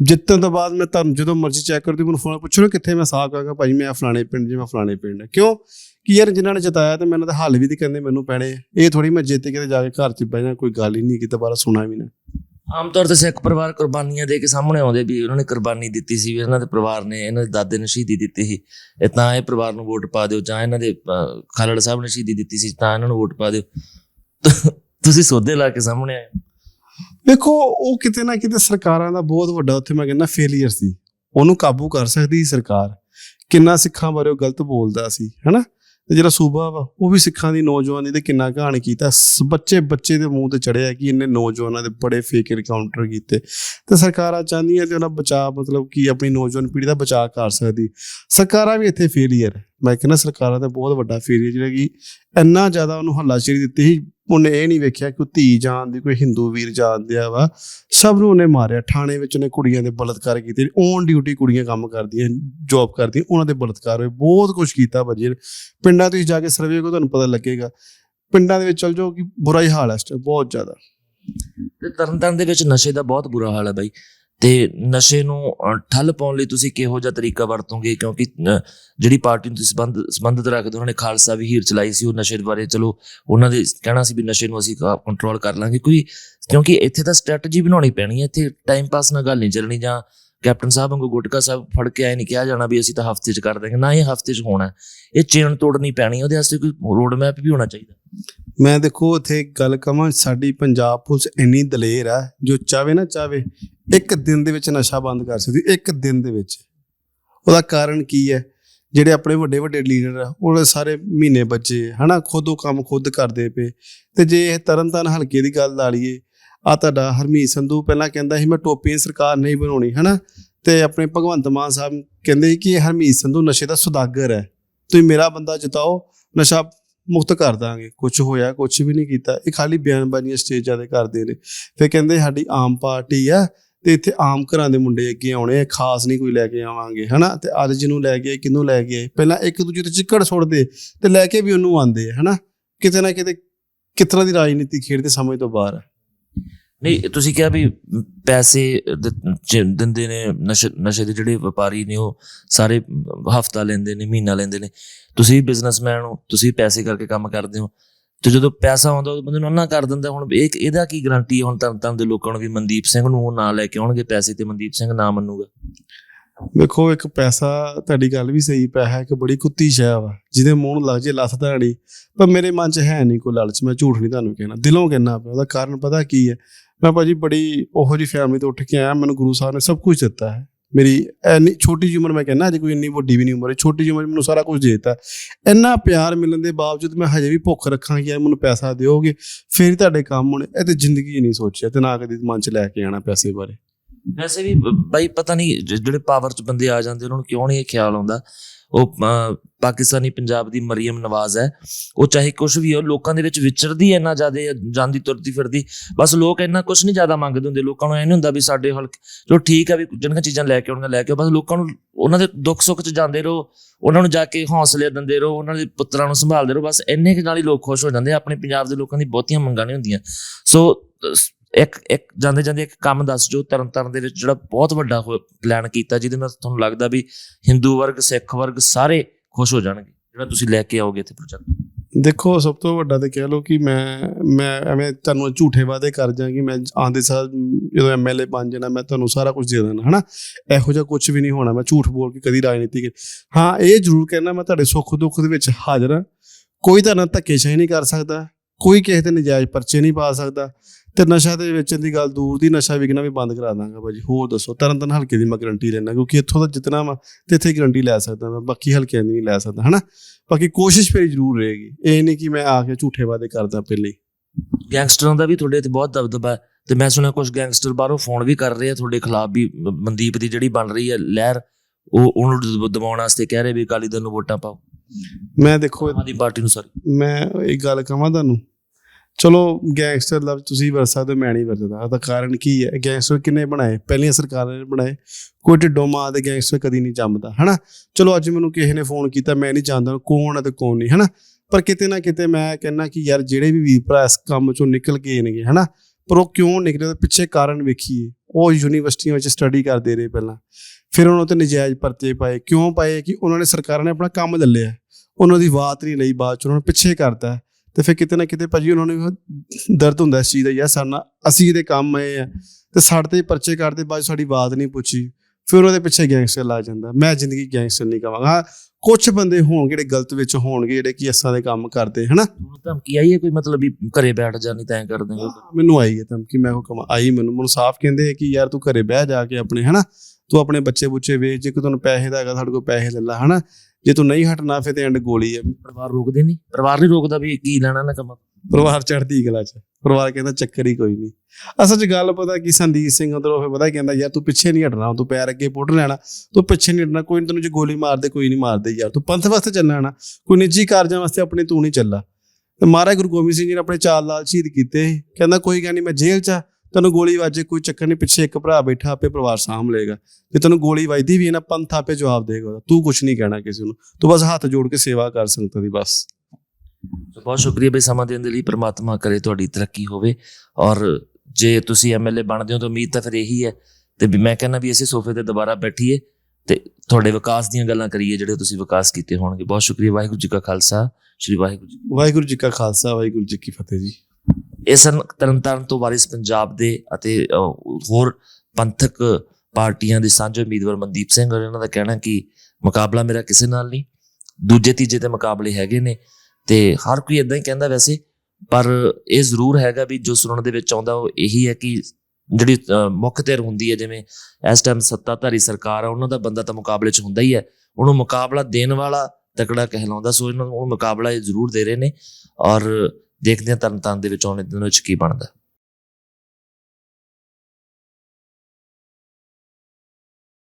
ਜਿੱਤਣ ਤੋਂ ਬਾਅਦ ਮੈਂ ਤੁਹਾਨੂੰ ਜਦੋਂ ਮਰਜ਼ੀ ਚੈੱਕ ਕਰਦੀ, ਮੈਨੂੰ ਫੋਨ ਪੁੱਛੋ ਨਾ ਕਿੱਥੇ ਮੈਂ ਸਾਹ ਕਹਾਂਗਾ ਭਾਈ ਮੈਂ ਫਲਾਣੇ ਪਿੰਡ ਜੀ ਮੈਂ ਫਲਾਣੇ ਪਿੰਡ ਕਿਉਂ? ਕਿ ਯਾਰ ਜਿਨ੍ਹਾਂ ਨੇ ਜਿਤਾਇਆ ਤੇ ਮੈਨੂੰ ਤਾਂ ਹੱਲ ਵੀ ਤੇ ਕਹਿੰਦੇ ਮੈਨੂੰ ਪੈਣੇ ਆ। ਇਹ ਥੋੜੀ ਮੈਂ ਜਿੱਤ ਕੇ ਤੇ ਜਾ ਕੇ ਘਰ 'ਚ ਬਹਿ ਜਾ, ਕੋਈ ਗੱਲ ਹੀ ਨਹੀਂ ਕਿ ਦੁਬਾਰਾ ਸੁਣਾ ਵੀ ਨਾ। ਆਮ ਤੌਰ ਤੇ ਸਿੱਖ ਪਰਿਵਾਰ ਕੁਰਬਾਨੀਆਂ ਦੇ ਕੇ ਸਾਹਮਣੇ ਆਉਂਦੇ ਵੀ ਉਹਨਾਂ ਨੇ ਕੁਰਬਾਨੀ ਦਿੱਤੀ ਸੀ, ਵੀ ਇਹਨਾਂ ਦੇ ਪਰਿਵਾਰ ਨੇ, ਇਹਨਾਂ ਦੇ ਦਾਦੇ ਨੇ ਸ਼ਹੀਦੀ ਦਿੱਤੀ ਸੀ। ਇਹ ਤਾਂ ਇਹ ਪਰਿਵਾਰ ਨੂੰ ਵੋਟ ਪਾ ਦਿਓ, ਜਾਂ ਇਹਨਾਂ ਦੇ ਖਾਲੜ ਸਾਹਿਬ ਨੇ ਸ਼ਹੀਦੀ ਦਿੱਤੀ ਸੀ, ਤਾਂ ਇਹਨਾਂ ਨੂੰ ਵੋਟ ਪਾ ਦਿਓ। ਤੁਸੀਂ ਸੋਧੇ ਲਾ ਕੇ ਸਾਹਮਣੇ ਆਏ। ਵੇਖੋ ਉਹ ਕਿਤੇ ਨਾ ਕਿਤੇ ਸਰਕਾਰਾਂ ਦਾ ਬਹੁਤ ਵੱਡਾ ਉੱਥੇ ਮੈਂ ਕਹਿੰਦਾ ਫੇਲਿਅਰ ਸੀ। ਉਹਨੂੰ ਕਾਬੂ ਕਰ ਸਕਦੀ ਸੀ ਸਰਕਾਰ। ਕਿੰਨਾ ਸਿੱਖਾਂ ਬਾਰੇ ਉਹ ਗਲਤ ਬੋਲਦਾ ਸੀ, ਹੈਨਾ? ਤੇ ਜਿਹੜਾ ਸੂਬਾ ਵਾ, ਉਹ ਵੀ ਸਿੱਖਾਂ ਦੀ ਨੌਜਵਾਨੀ ਤੇ ਕਿੰਨਾ ਘਾਣ ਕੀਤਾ। ਸ- ਬੱਚੇ ਬੱਚੇ ਦੇ ਮੂੰਹ ਤੇ ਚੜਿਆ ਕਿ ਇਹਨੇ ਨੌਜਵਾਨਾਂ ਦੇ ਬੜੇ ਫੇਕ ਇਨਕਾਊਂਟਰ ਕੀਤੇ। ਤੇ ਸਰਕਾਰਾਂ ਚਾਹੁੰਦੀਆਂ ਤੇ ਉਹਨਾਂ ਬਚਾਅ, ਮਤਲਬ ਕਿ ਆਪਣੀ ਨੌਜਵਾਨ ਪੀੜ੍ਹੀ ਦਾ ਬਚਾਅ ਕਰ ਸਕਦੀ। ਸਰਕਾਰਾਂ ਵੀ ਇੱਥੇ ਫੇਲਿਅਰ ਮੈਂ ਕਹਿੰਦਾ ਸਰਕਾਰਾਂ ਦਾ ਬਹੁਤ ਵੱਡਾ ਫੇਲਿਅਰ ਜਿਹੜਾ ਕਿ ਇੰਨਾ ਜ਼ਿਆਦਾ ਉਹਨੂੰ ਹੱਲਾਸ਼ੇਰੀ ਦਿੱਤੀ ਸੀ ਉਹਨੇ ਇਹ ਨਹੀਂ ਵੇਖਿਆ ਕਿ ਧੀ ਜਾਣ ਦੀ ਕੋਈ ਹਿੰਦੂ ਵੀਰ ਜਾਣ ਦਿਆ ਵਾ। ਸਭ ਨੂੰ ਉਹਨੇ ਮਾਰਿਆ ਥਾਣੇ ਵਿੱਚ ਉਹਨੇ ਕੁੜੀਆਂ ਦੇ ਬਲਤਕਾਰ ਕੀਤੇ ਔਨ ਡਿਊਟੀ ਕੁੜੀਆਂ ਕੰਮ ਕਰਦੀਆਂ ਜੌਬ ਕਰਦੀਆਂ ਉਹਨਾਂ ਦੇ ਬਲਤਕਾਰ ਹੋਏ ਬਹੁਤ ਕੁਝ ਕੀਤਾ ਭਾਜੀ ਪਿੰਡਾਂ ਤੁਸੀਂ ਜਾ ਕੇ ਸਰਵੇ ਕੋ ਤੁਹਾਨੂੰ ਪਤਾ ਲੱਗੇਗਾ। ਪਿੰਡਾਂ ਦੇ ਵਿੱਚ ਚਲ ਜਾਓ ਕਿ ਬੁਰਾ ਹੀ ਹਾਲ ਹੈ ਇਸ time, ਬਹੁਤ ਜ਼ਿਆਦਾ। ਤੇ ਤਰਨਤਾਰਨ ਦੇ ਵਿੱਚ ਨਸ਼ੇ ਦਾ ਬਹੁਤ ਬੁਰਾ ਹਾਲ ਹੈ ਬਾਈ। ਤੇ ਨਸ਼ੇ ਨੂੰ ਠੱਲ ਪਾਉਣ ਲਈ ਤੁਸੀਂ ਕਿਹੋ ਜਿਹਾ ਤਰੀਕਾ ਵਰਤੋਗੇ? ਕਿਉਂਕਿ ਅ, ਜਿਹੜੀ ਪਾਰਟੀ ਨੂੰ ਤੁਸੀਂ ਸੰਬੰਧ ਸੰਬੰਧਿਤ ਰੱਖਦੇ ਹੋ, ਉਹਨਾਂ ਨੇ ਖਾਲਸਾ ਵੀ ਚਲਾਈ ਸੀ ਉਹ ਨਸ਼ੇ ਦੇ ਬਾਰੇ ਚਲੋ ਉਹਨਾਂ ਦੇ ਕਹਿਣਾ ਸੀ ਵੀ ਨਸ਼ੇ ਨੂੰ ਅਸੀਂ ਕੰਟਰੋਲ ਕਰ ਲਾਂਗੇ। ਕੋਈ ਕਿਉਂਕਿ ਇੱਥੇ ਤਾਂ ਸਟ੍ਰੈਟਜੀ ਬਣਾਉਣੀ ਪੈਣੀ ਹੈ ਇੱਥੇ ਟਾਈਮ ਪਾਸ ਨਾਲ ਗੱਲ ਨਹੀਂ ਚੱਲਣੀ ਜਾਂ ਕੈਪਟਨ ਸਾਹਿਬ ਵਾਂਗੂ ਗੁਟਕਾ ਸਾਹਿਬ ਫੜ ਕੇ ਆਏ ਨਹੀਂ ਕਿਹਾ ਜਾਣਾ ਵੀ ਅਸੀਂ ਤਾਂ ਹਫ਼ਤੇ 'ਚ ਕਰ ਦਾਂਗੇ ਨਾ ਇਹ ਹਫ਼ਤੇ 'ਚ ਹੋਣਾ ਇਹ ਚੇਨ ਤੋੜਨੀ ਪੈਣੀ ਉਹਦੇ ਵਾਸਤੇ ਕੋਈ ਰੋਡ ਮੈਪ ਵੀ ਹੋਣਾ ਚਾਹੀਦਾ। ਮੈਂ ਦੇਖੋ ਇੱਥੇ ਗੱਲ ਕਵਾਂ ਸਾਡੀ ਪੰਜਾਬ ਪੁਲਿਸ ਇੰਨੀ ਦਲੇਰ ਹੈ, ਜੋ ਚਾਵੇ ਨਾ ਚਾਵੇ ਇੱਕ ਦਿਨ ਦੇ ਵਿੱਚ ਨਸ਼ਾ ਬੰਦ ਕਰ ਸਕਦੀ, ਇੱਕ ਦਿਨ ਦੇ ਵਿੱਚ। ਉਹਦਾ ਕਾਰਨ ਕੀ ਹੈ? ਜਿਹੜੇ ਆਪਣੇ ਵੱਡੇ ਵੱਡੇ ਲੀਡਰ ਆ, ਉਹ ਸਾਰੇ ਮਹੀਨੇ ਬੱਚੇ, ਹਨਾ, ਖੁਦ ਉਹ ਕੰਮ ਖੁਦ ਕਰਦੇ ਪਏ। ਤੇ ਜੇ ਇਹ ਤਰਨਤਾਰਨ ਹਲਕੇ ਦੀ ਗੱਲ ਲਾ ਲਈਏ ਆ ਤੁਹਾਡਾ ਹਰਮੀਤ ਸੰਧੂ ਪਹਿਲਾਂ ਕਹਿੰਦਾ ਸੀ, ਮੈਂ ਟੋਪੀ ਸਰਕਾਰ ਨਹੀਂ ਬਣਾਉਣੀ ਹਨਾ? ਤੇ ਆਪਣੇ ਭਗਵੰਤ ਮਾਨ ਸਾਹਿਬ ਕਹਿੰਦੇ ਸੀ ਕਿ ਇਹ ਹਰਮੀਤ ਸੰਧੂ ਨਸ਼ੇ ਦਾ ਸੁਦਾਗਰ ਹੈ। ਤੁਸੀਂ ਮੇਰਾ ਬੰਦਾ ਜਿਤਾਓ, ਨਸ਼ਾ ਮੁਕਤ ਕਰ ਦਾਂਗੇ। ਕੁਝ ਹੋਇਆ ਕੁਝ ਵੀ ਨਹੀਂ ਕੀਤਾ। ਇਹ ਖਾਲੀ ਬਿਆਨਬਾਜ਼ੀਆਂ ਸਟੇਜਾਂ ਤੇ ਕਰਦੇ ਨੇ। ਫਿਰ ਕਹਿੰਦੇ ਸਾਡੀ ਆਮ ਪਾਰਟੀ ਆ ਤੇ ਇੱਥੇ ਆਮ ਘਰਾਂ ਦੇ ਮੁੰਡੇ ਅੱਗੇ ਆਉਣੇ ਆ, ਖਾਸ ਨਹੀਂ ਕੋਈ ਲੈ ਕੇ ਆਵਾਂਗੇ, ਹਨਾ? ਤੇ ਅੱਜ ਜਿਹਨੂੰ ਲੈ ਗਏ, ਕਿਹਨੂੰ ਲੈ ਗਏ? ਪਹਿਲਾਂ ਇੱਕ ਦੂਜੇ ਤੇ ਚਿੱਕੜ ਸੁੱਟਦੇ ਤੇ ਲੈ ਕੇ ਵੀ ਉਹਨੂੰ ਆਂਦੇ ਆ, ਹਨਾ? ਕਿਤੇ ਨਾ ਕਿਤੇ ਕਿਤਨਾ ਦੀ ਰਾਜਨੀਤੀ ਖੇਡਦੇ ਸਮਝ ਤੋਂ ਬਾਹਰ ਹੈ ਨਹੀਂ, ਤੁਸੀਂ ਕਿਹਾ ਵੀ ਪੈਸੇ ਦਿੰਦੇ ਨੇ, ਨਸ਼ੇ ਦੇ ਜਿਹੜੇ ਵਪਾਰੀ ਨੇ ਉਹ ਸਾਰੇ ਹਫਤਾ ਲੈਂਦੇ ਨੇ, ਮਹੀਨਾ ਲੈਂਦੇ ਨੇ। ਤੁਸੀਂ ਬਿਜ਼ਨਸਮੈਨ ਹੋ, ਤੁਸੀਂ ਪੈਸੇ ਕਰਕੇ ਕੰਮ ਕਰਦੇ ਹੋ। ਤੇ ਜਦੋਂ ਪੈਸਾ ਆਉਂਦਾ ਉਹ ਬੰਦੇ ਨੂੰ ਅੰਨਾ ਕਰ ਦਿੰਦਾ, ਹੁਣ ਇਹ ਇਹਦਾ ਕੀ ਗਾਰੰਟੀ ਹੁਣ ਤਾਂ ਤਾਂ ਦੇ ਲੋਕਾਂ ਨੂੰ ਵੀ ਮਨਦੀਪ ਸਿੰਘ ਨੂੰ ਉਹ ਨਾਂ ਲੈ ਕੇ ਆਉਣਗੇ ਪੈਸੇ ਤੇ ਮਨਦੀਪ ਸਿੰਘ ਨਾ ਮੰਨੂਗਾ। ਵੇਖੋ ਇੱਕ ਪੈਸਾ ਤੁਹਾਡੀ ਗੱਲ ਵੀ ਸਹੀ, ਪੈਸਾ ਇੱਕ ਬੜੀ ਕੁੱਤੀ ਸ਼ੈ ਵਾ, ਜਿਹਦੇ ਮੂੰਹ ਨੂੰ ਲੱਗ ਜੇ ਲੱਥ ਧਾੜੀ ਪਰ ਮੇਰੇ ਮਨ 'ਚ ਹੈ ਨਹੀਂ ਕੋਈ ਲਾਲਚ, ਮੈਂ ਝੂਠ ਨਹੀਂ ਤੁਹਾਨੂੰ ਕਹਿਣਾ, ਦਿਲੋਂ ਕਹਿਣਾ ਪਿਆ, ਉਹਦਾ ਕਾਰਨ ਪਤਾ ਕੀ ਹੈ? ਮੈਂ ਭਾਜੀ ਬੜੀ ਉਹੋ ਜੀ ਫੈਮਿਲੀ ਤੋਂ ਉੱਠ ਕੇ ਆਇਆ, ਮੈਨੂੰ ਗੁਰੂ ਸਾਹਿਬ ਨੇ ਸਭ ਕੁਝ ਦਿੱਤਾ ਹੈ। ਮੇਰੀ ਇੰਨੀ ਛੋਟੀ ਜਿਹੀ ਉਮਰ ਮੈਂ ਕਹਿੰਦਾ, ਅਜੇ ਕੋਈ ਇੰਨੀ ਵੱਡੀ ਵੀ ਨਹੀਂ ਉਮਰ ਹੈ, ਛੋਟੀ ਜਿਹੀ ਉਮਰ ਮੈਨੂੰ ਸਾਰਾ ਕੁਝ ਦੇ ਦਿੱਤਾ। ਇੰਨਾ ਪਿਆਰ ਮਿਲਣ ਦੇ ਬਾਵਜੂਦ ਮੈਂ ਹਜੇ ਵੀ ਭੁੱਖ ਰੱਖਾਂ ਕਿ ਯਾਰ ਮੈਨੂੰ ਪੈਸਾ ਦਿਓਗੇ, ਫੇਰ ਤੁਹਾਡੇ ਕੰਮ ਹੋਣੇ। ਇਹ ਤੇ ਜ਼ਿੰਦਗੀ 'ਚ ਨਹੀਂ ਸੋਚਿਆ ਤੇ ਨਾ ਕਦੀ ਮਨ 'ਚ ਲੈ ਕੇ ਆਣਾ ਪੈਸੇ ਬਾਰੇ। ਵੈਸੇ ਵੀ ਬਾਈ ਪਤਾ ਨਹੀਂ ਜਿਹੜੇ ਪਾਵਰ 'ਚ ਬੰਦੇ ਆ ਜਾਂਦੇ, ਉਹਨਾਂ ਨੂੰ ਕਿਉਂ ਨਹੀਂ ਇਹ ਖਿਆਲ ਆਉਂਦਾ? ਉਹ ਪਾਕਿਸਤਾਨੀ ਪੰਜਾਬ ਦੀ ਮਰੀਮ ਨਵਾਜ਼ ਹੈ। ਉਹ ਚਾਹੇ ਕੁਝ ਵੀ ਹੋ ਲੋਕਾਂ ਦੇ ਵਿੱਚ ਵਿਚਰਦੀ ਹੈ, ਇੰਨਾ ਜ਼ਿਆਦਾ ਜਾਂਦੀ, ਤੁਰਦੀ ਫਿਰਦੀ। ਬਸ ਲੋਕ ਇੰਨਾ ਕੁਝ ਨਹੀਂ ਜ਼ਿਆਦਾ ਮੰਗਦੇ ਹੁੰਦੇ। ਲੋਕਾਂ ਨੂੰ ਇਹ ਨਹੀਂ ਹੁੰਦਾ ਵੀ ਸਾਡੇ ਹਲਕ ਚਲੋ ਠੀਕ ਹੈ ਵੀ ਜਿਹੜੀਆਂ ਚੀਜ਼ਾਂ ਲੈ ਕੇ ਆਉਣੀਆਂ ਲੈ ਕੇ ਬਸ ਲੋਕਾਂ ਨੂੰ, ਉਹਨਾਂ ਦੇ ਦੁੱਖ ਸੁੱਖ 'ਚ ਜਾਂਦੇ ਰਹੋ। ਉਹਨਾਂ ਨੂੰ ਜਾ ਕੇ ਹੌਸਲੇ ਦਿੰਦੇ ਰਹੋ। ਉਹਨਾਂ ਦੇ ਪੁੱਤਰਾਂ ਨੂੰ ਸੰਭਾਲਦੇ ਰਹੋ। ਬਸ ਇੰਨੇ ਕੁ ਨਾਲ ਹੀ ਲੋਕ ਖੁਸ਼ ਹੋ ਜਾਂਦੇ ਆ। ਆਪਣੇ ਪੰਜਾਬ ਦੇ ਲੋਕਾਂ ਦੀ ਬਹੁਤੀਆਂ ਮੰਗਾਂ ਨਹੀਂ ਹੁੰਦੀਆਂ। ਸੋ ਇੱਕ ਇੱਕ ਜਾਂਦੇ ਜਾਂਦੇ ਇੱਕ ਕੰਮ ਦੱਸ ਜੋ ਤਰਨ ਤਾਰਨ ਦੇ ਵਿੱਚ ਜਿਹੜਾ ਬਹੁਤ ਵੱਡਾ ਪਲਾਨ ਕੀਤਾ, ਜਿਹਦੇ ਨਾਲ ਤੁਹਾਨੂੰ ਲੱਗਦਾ ਵੀ ਹਿੰਦੂ ਵਰਗ, ਸਿੱਖ ਵਰਗ ਸਾਰੇ ਖੁਸ਼ ਹੋ ਜਾਣਗੇ, ਜਿਹੜਾ ਤੁਸੀਂ ਲੈ ਕੇ ਆਓਗੇ ਇੱਥੇ ਪ੍ਰੋਜੈਕਟ? ਦੇਖੋ, ਸਭ ਤੋਂ ਵੱਡਾ ਤੇ ਕਹਿ ਲਓ ਕਿ ਮੈਂ ਮੈਂ ਐਵੇਂ ਤੁਹਾਨੂੰ ਝੂਠੇ ਵਾਅਦੇ ਕਰ ਜਾਂਗੀ ਮੈਂ ਆਂਦੇ ਸਾਲ ਜਦੋਂ ਐਮਐਲਏ ਬਣ ਜਾਣਾ, ਮੈਂ ਤੁਹਾਨੂੰ ਸਾਰਾ ਕੁਝ ਦੇ ਦੇਣਾ, ਹਨਾ? ਇਹੋ ਜਿਹਾ ਕੁਝ ਵੀ ਨਹੀਂ ਹੋਣਾ, ਮੈਂ ਝੂਠ ਬੋਲ ਕੇ ਕਦੀ ਰਾਜਨੀਤੀ ਹਾਂ, ਇਹ ਜ਼ਰੂਰ ਕਹਿਣਾ, ਮੈਂ ਤੁਹਾਡੇ ਸੁੱਖ ਦੁੱਖ ਦੇ ਵਿੱਚ ਹਾਜ਼ਰ ਹਾਂ। ਕੋਈ ਤਾਂ ਨਾ ਧੱਕੇਸ਼ਾਹੀ ਨਹੀਂ ਕਰ ਸਕਦਾ, ਕੋਈ ਕਿਸੇ ਤੇ ਨਜਾਇਜ਼ ਪਰਚੇ ਨਹੀਂ ਪਾ ਸਕਦਾ। ਤੇ ਨਸ਼ਾ ਦੇ ਵੇਚਣ ਦੀ ਗੱਲ ਦੂਰ ਦੀ ਨਸ਼ਾ ਵਿਕਣਾ ਵੀ ਬੰਦ ਕਰਾ ਦਾਂਗਾ ਭਾਜੀ ਹੋਰ ਦੱਸੋ ਤਰਨ ਤਰਨ ਹਲਕੇ ਦੀ ਮੈਂ ਗਰੰਟੀ ਲੈਣਾ ਕਿਉਂਕਿ ਇੱਥੋਂ ਦਾ ਜਿਤਨਾ ਵਾ ਤੇ ਇੱਥੇ ਗਰੰਟੀ ਲੈ ਸਕਦਾ ਮੈਂ ਬਾਕੀ ਹਲਕਿਆਂ ਦੀ ਨਹੀਂ ਲੈ ਸਕਦਾ ਹਨਾ? ਬਾਕੀ ਕੋਸ਼ਿਸ਼ ਮੇਰੀ ਜ਼ਰੂਰ ਰਹੇਗੀ ਇਹ ਨਹੀਂ ਕਿ ਮੈਂ ਆ ਕੇ ਝੂਠੇ ਵਾਅਦੇ ਕਰਦਾ ਪਹਿਲੇ। ਗੈਂਗਸਟਰਾਂ ਦਾ ਵੀ ਤੁਹਾਡੇ ਇੱਥੇ ਬਹੁਤ ਦਬਦਬਾ ਤੇ ਮੈਂ ਸੁਣਿਆ ਕੁਝ ਗੈਂਗਸਟਰ ਬਾਹਰੋਂ ਫੋਨ ਵੀ ਕਰ ਰਹੇ ਆ ਤੁਹਾਡੇ ਖਿਲਾਫ ਵੀ ਮਨਦੀਪ ਦੀ ਜਿਹੜੀ ਬਣ ਰਹੀ ਹੈ ਲਹਿਰ ਉਹ ਉਹਨੂੰ ਦਬ- ਦਬਾਉਣ ਵਾਸਤੇ ਕਹਿ ਰਹੇ ਵੀ ਅਕਾਲੀ ਦਲ ਨੂੰ ਵੋਟਾਂ ਪਾਓ। ਮੈਂ ਦੇਖੋ ਆਦਮੀ ਪਾਰਟੀ ਨੂੰ ਸੌਰੀ ਮੈਂ ਇੱਕ ਗੱਲ ਕਹਾਂ ਤੁਹਾਨੂੰ ਚਲੋ ਗੈਂਗਸਟਰ ਲਫ਼ ਤੁਸੀਂ ਵਰਤ ਸਕਦੇ ਹੋ, ਮੈਂ ਨਹੀਂ ਵਰਤਦਾ। ਉਹਦਾ ਕਾਰਨ ਕੀ ਹੈ? ਗੈਂਗਸਟਰ ਕਿੰਨੇ ਬਣਾਏ? ਪਹਿਲੀਆਂ ਸਰਕਾਰਾਂ ਨੇ ਬਣਾਏ। ਕੋਈ ਢਿੱਡੋਂ ਮਾਂ ਦੇ ਗੈਂਗਸਟਰ ਕਦੀ ਨਹੀਂ ਜੰਮਦਾ ਹਨਾ? ਚਲੋ ਅੱਜ ਮੈਨੂੰ ਕਿਸੇ ਨੇ ਫੋਨ ਕੀਤਾ ਮੈਂ ਨਹੀਂ ਜਾਣਦਾ ਕੌਣ ਹੈ ਤੇ ਕੌਣ ਨਹੀਂ ਹਨਾ? ਪਰ ਕਿਤੇ ਨਾ ਕਿਤੇ ਮੈਂ ਕਹਿੰਨਾ ਕਿ ਯਾਰ ਜਿਹੜੇ ਵੀ ਵੀਰ ਭਰਾ ਇਸ ਕੰਮ ਚੋਂ ਨਿਕਲ ਕੇ ਨੇਗੇ ਹਨਾ? ਪਰ ਉਹ ਕਿਉਂ ਨਿਕਲੇ? ਉਹਦੇ ਪਿੱਛੇ ਕਾਰਨ ਵੇਖੀਏ। ਉਹ ਯੂਨੀਵਰਸਿਟੀਆਂ ਵਿੱਚ ਸਟੱਡੀ ਕਰਦੇ ਰਹੇ ਪਹਿਲਾਂ। ਫਿਰ ਉਹਨਾਂ ਤੇ ਨਜਾਇਜ਼ ਪਰਚੇ ਪਾਏ। ਕਿਉਂ ਪਾਏ? ਕਿ ਉਹਨਾਂ ਨੇ ਸਰਕਾਰਾਂ ਨੇ ਆਪਣਾ ਕੰਮ ਲੈ ਉਹਨਾਂ ਦੀ ਬਾਤ ਨਹੀਂ ਲਈ ਬਾਅਦ ਚ ਉਹਨਾਂ ਨੂੰ ਪਿੱਛੇ ਕਰਤਾ। ਤੇ ਫਿਰ ਕਿਤੇ ਨਾ ਕਿਤੇ ਭਾਜੀ ਉਹਨਾਂ ਨੂੰ ਦਰਦ ਹੁੰਦਾ ਇਸ ਚੀਜ਼ ਦਾ ਯਾਰ ਸਾਡਾ ਅਸੀਂ ਇਹਦੇ ਕੰਮ ਆਏ ਆ। ਤੇ ਸਾਡੇ ਤੇ ਪਰਚੇ ਕਰਦੇ ਬਾਅਦ ਸਾਡੀ ਬਾਤ ਨਹੀਂ ਪੁੱਛੀ। ਫਿਰ ਉਹਦੇ ਪਿੱਛੇ ਗੈਂਗਸਟਰ ਲਾ ਜਾਂਦਾ। ਮੈਂ ਜ਼ਿੰਦਗੀ ਗੈਂਗਸਟਰ ਨਹੀਂ ਕਹਾਂਗਾ। ਹਾਂ ਕੁਝ ਬੰਦੇ ਹੋਣਗੇ ਜਿਹੜੇ ਗਲਤ ਵਿੱਚ ਹੋਣਗੇ ਜਿਹੜੇ ਕਿ ਅਸਾਂ ਦੇ ਕੰਮ ਕਰਦੇ ਹਨਾ? ਧਮਕੀ ਆਈ ਹੈ ਕੋਈ ਮਤਲਬ ਵੀ ਘਰੇ ਬੈਠ ਜਾ ਨਹੀਂ ਤਾਂ ਐਂ ਕਰ ਦੇਂਗੇ ਮੈਨੂੰ ਆਈ ਹੈ ਧਮਕੀ। ਮੈਂ ਉਹ ਕਮਾ ਆਈ ਮੈਨੂੰ। ਮੈਨੂੰ ਸਾਫ਼ ਕਹਿੰਦੇ ਕਿ ਯਾਰ ਤੂੰ ਘਰੇ ਬਹਿ ਜਾ ਕੇ ਆਪਣੇ ਹਨਾ? ਤੂੰ ਆਪਣੇ ਬੱਚੇ ਬੁੱਚੇ ਵੇਚ ਜੇ ਕੋਈ ਤੁਹਾਨੂੰ ਪੈਸੇ ਦਾ ਹੈਗਾ ਸਾਡੇ ਕੋਲ ਪੈਸੇ ਲੈ ਲੈ ਹਨਾ? ਜੇ ਤੂੰ ਨਹੀਂ ਹਟਣਾ ਫਿਰ ਤੇ ਐਂਡ ਗੋਲੀ ਹੈ ਪਰਿਵਾਰ ਰੋਕਦੇ ਨਹੀਂ? ਪਰਿਵਾਰ ਨਹੀਂ ਰੋਕਦਾ ਵੀ ਕੀ ਲੈਣਾ ਨਾ ਕੰਮ ਪਰਿਵਾਰ ਚੜ੍ਹਦੀ ਕਲਾ ਚ। ਪਰਿਵਾਰ ਕਹਿੰਦਾ ਚੱਕਰ ਹੀ ਕੋਈ ਨਹੀਂ। ਅਸਲ 'ਚ ਗੱਲ ਪਤਾ ਕੀ ਸੰਦੀਪ ਸਿੰਘ ਉਧਰੋਂ ਫਿਰ ਪਤਾ ਕਹਿੰਦਾ ਯਾਰ ਤੂੰ ਪਿੱਛੇ ਨਹੀਂ ਹਟਣਾ ਤੂੰ ਪੈਰ ਅੱਗੇ ਪੁੱਟ ਲੈਣਾ ਤੂੰ ਪਿੱਛੇ ਨਹੀਂ ਹਟਣਾ ਕੋਈ ਤੈਨੂੰ ਜੇ ਗੋਲੀ ਮਾਰਦੇ ਕੋਈ ਨਹੀਂ ਮਾਰਦੇ ਯਾਰ ਤੂੰ ਪੰਥ ਵਾਸਤੇ ਚੱਲਣਾ ਨਾ ਕੋਈ ਨਿੱਜੀ ਕਾਰਜਾਂ ਵਾਸਤੇ ਆਪਣੇ ਤੂੰ ਨਹੀਂ ਚੱਲਾ ਤੇ ਮਹਾਰਾਜ ਗੁਰੂ ਗੋਬਿੰਦ ਸਿੰਘ ਜੀ ਨੇ ਆਪਣੇ ਚਾਰ ਲਾਲ ਸ਼ਹੀਦ ਕੀਤੇ। ਕਹਿੰਦਾ ਕੋਈ ਗੱਲ ਨਹੀਂ ਮੈਂ ਜੇਲ੍ਹ 'ਚ ਤੈਨੂੰ ਗੋਲੀ ਵੱਜੇ ਕੋਈ ਚੱਕਰ ਨਹੀਂ ਪਿੱਛੇ ਇੱਕ ਭਰਾ ਬੈਠਾ ਆਪੇ ਪਰਿਵਾਰ ਸਾਂਭ ਲਏਗਾ। ਜੇ ਤੈਨੂੰ ਗੋਲੀ ਵੱਜਦੀ ਵੀ ਹੈ ਨਾ ਪੰਥ ਆਪੇ ਜਵਾਬ ਦੇਗਾ। ਤੂੰ ਕੁਝ ਨਹੀਂ ਕਹਿਣਾ ਕਿਸੇ ਨੂੰ। ਤੂੰ ਬਸ ਹੱਥ ਜੋੜ ਕੇ ਸੇਵਾ ਕਰ ਸੰਗਤਾਂ ਦੀ ਬਸ। ਬਹੁਤ ਸ਼ੁਕਰੀਆ ਬਈ ਸਮਾਂ ਦੇਣ ਦੇ ਲਈ ਪ੍ਰਮਾਤਮਾ ਕਰੇ ਤੁਹਾਡੀ ਤਰੱਕੀ ਹੋਵੇ। ਔਰ ਜੇ ਤੁਸੀਂ ਐਮਐਲਏ ਬਣਦੇ ਹੋ ਤਾਂ ਉਮੀਦ ਤਾਂ ਫਿਰ ਇਹੀ ਹੈ। ਤੇ ਵੀ ਮੈਂ ਕਹਿੰਦਾ ਵੀ ਇਸੇ ਸੋਫੇ ਤੇ ਦੁਬਾਰਾ ਬੈਠੀਏ ਤੇ ਤੁਹਾਡੇ ਵਿਕਾਸ ਦੀਆਂ ਗੱਲਾਂ ਕਰੀਏ ਜਿਹੜੇ ਤੁਸੀਂ ਵਿਕਾਸ ਕੀਤੇ ਹੋਣਗੇ। ਬਹੁਤ ਸ਼ੁਕਰੀਆ ਵਾਹਿਗੁਰੂ ਜੀ ਕਾ ਖਾਲਸਾ ਸ੍ਰੀ ਵਾਹਿਗੁਰੂ ਜੀ ਵਾਹਿਗੁਰੂ ਜੀ ਕਾ ਖਾਲਸਾ ਵਾਹਿਗੁਰੂ ਜੀ ਕੀ ਫਤਿਹ ਜੀ। ਇਸ ਸਨ ਤਰਨਤਾਰਨ ਤੋਂ ਵਾਰਿਸ ਪੰਜਾਬ ਦੇ ਅਤੇ ਹੋਰ ਪੰਥਕ ਪਾਰਟੀਆਂ ਦੇ ਸਾਂਝੇ ਉਮੀਦਵਾਰ ਮਨਦੀਪ ਸਿੰਘ ਔਰ ਇਹਨਾਂ ਦਾ ਕਹਿਣਾ ਕਿ ਮੁਕਾਬਲਾ ਮੇਰਾ ਕਿਸੇ ਨਾਲ ਨਹੀਂ, ਦੂਜੇ, ਤੀਜੇ ਤੇ ਮੁਕਾਬਲੇ ਹੈਗੇ ਨੇ ਤੇ ਹਰ ਕੋਈ ਇਦਾਂ ਹੀ ਕਹਿੰਦਾ ਵੈਸੇ, ਪਰ ਇਹ ਜ਼ਰੂਰ ਹੈਗਾ ਵੀ ਜੋ ਸੁਣਨ ਦੇ ਵਿੱਚ ਆਉਂਦਾ ਉਹ ਇਹੀ ਹੈ ਕਿ ਜਿਹੜੀ ਮੁੱਖ ਧਿਰ ਹੁੰਦੀ ਹੈ ਜਿਵੇਂ ਇਸ ਟਾਈਮ ਸੱਤਾਧਾਰੀ ਸਰਕਾਰ ਆ, ਉਹਨਾਂ ਦਾ ਬੰਦਾ ਤਾਂ ਮੁਕਾਬਲੇ 'ਚ ਹੁੰਦਾ ਹੀ ਹੈ, ਉਹਨੂੰ ਮੁਕਾਬਲਾ ਦੇਣ ਵਾਲਾ ਤਕੜਾ ਕਹਿਲਾਉਂਦਾ, ਸੋ ਇਹਨਾਂ ਨੂੰ ਉਹ ਮੁਕਾਬਲਾ ਇਹ ਜ਼ਰੂਰ ਦੇ ਰਹੇ ਨੇ ਔਰ ਦੇਖਦੇ ਹਾਂ ਤਰਨਤਾਰਨ ਦੇ ਵਿੱਚ ਆਉਣ ਦਿਨਾਂ ਵਿੱਚ ਕੀ ਬਣਦਾ।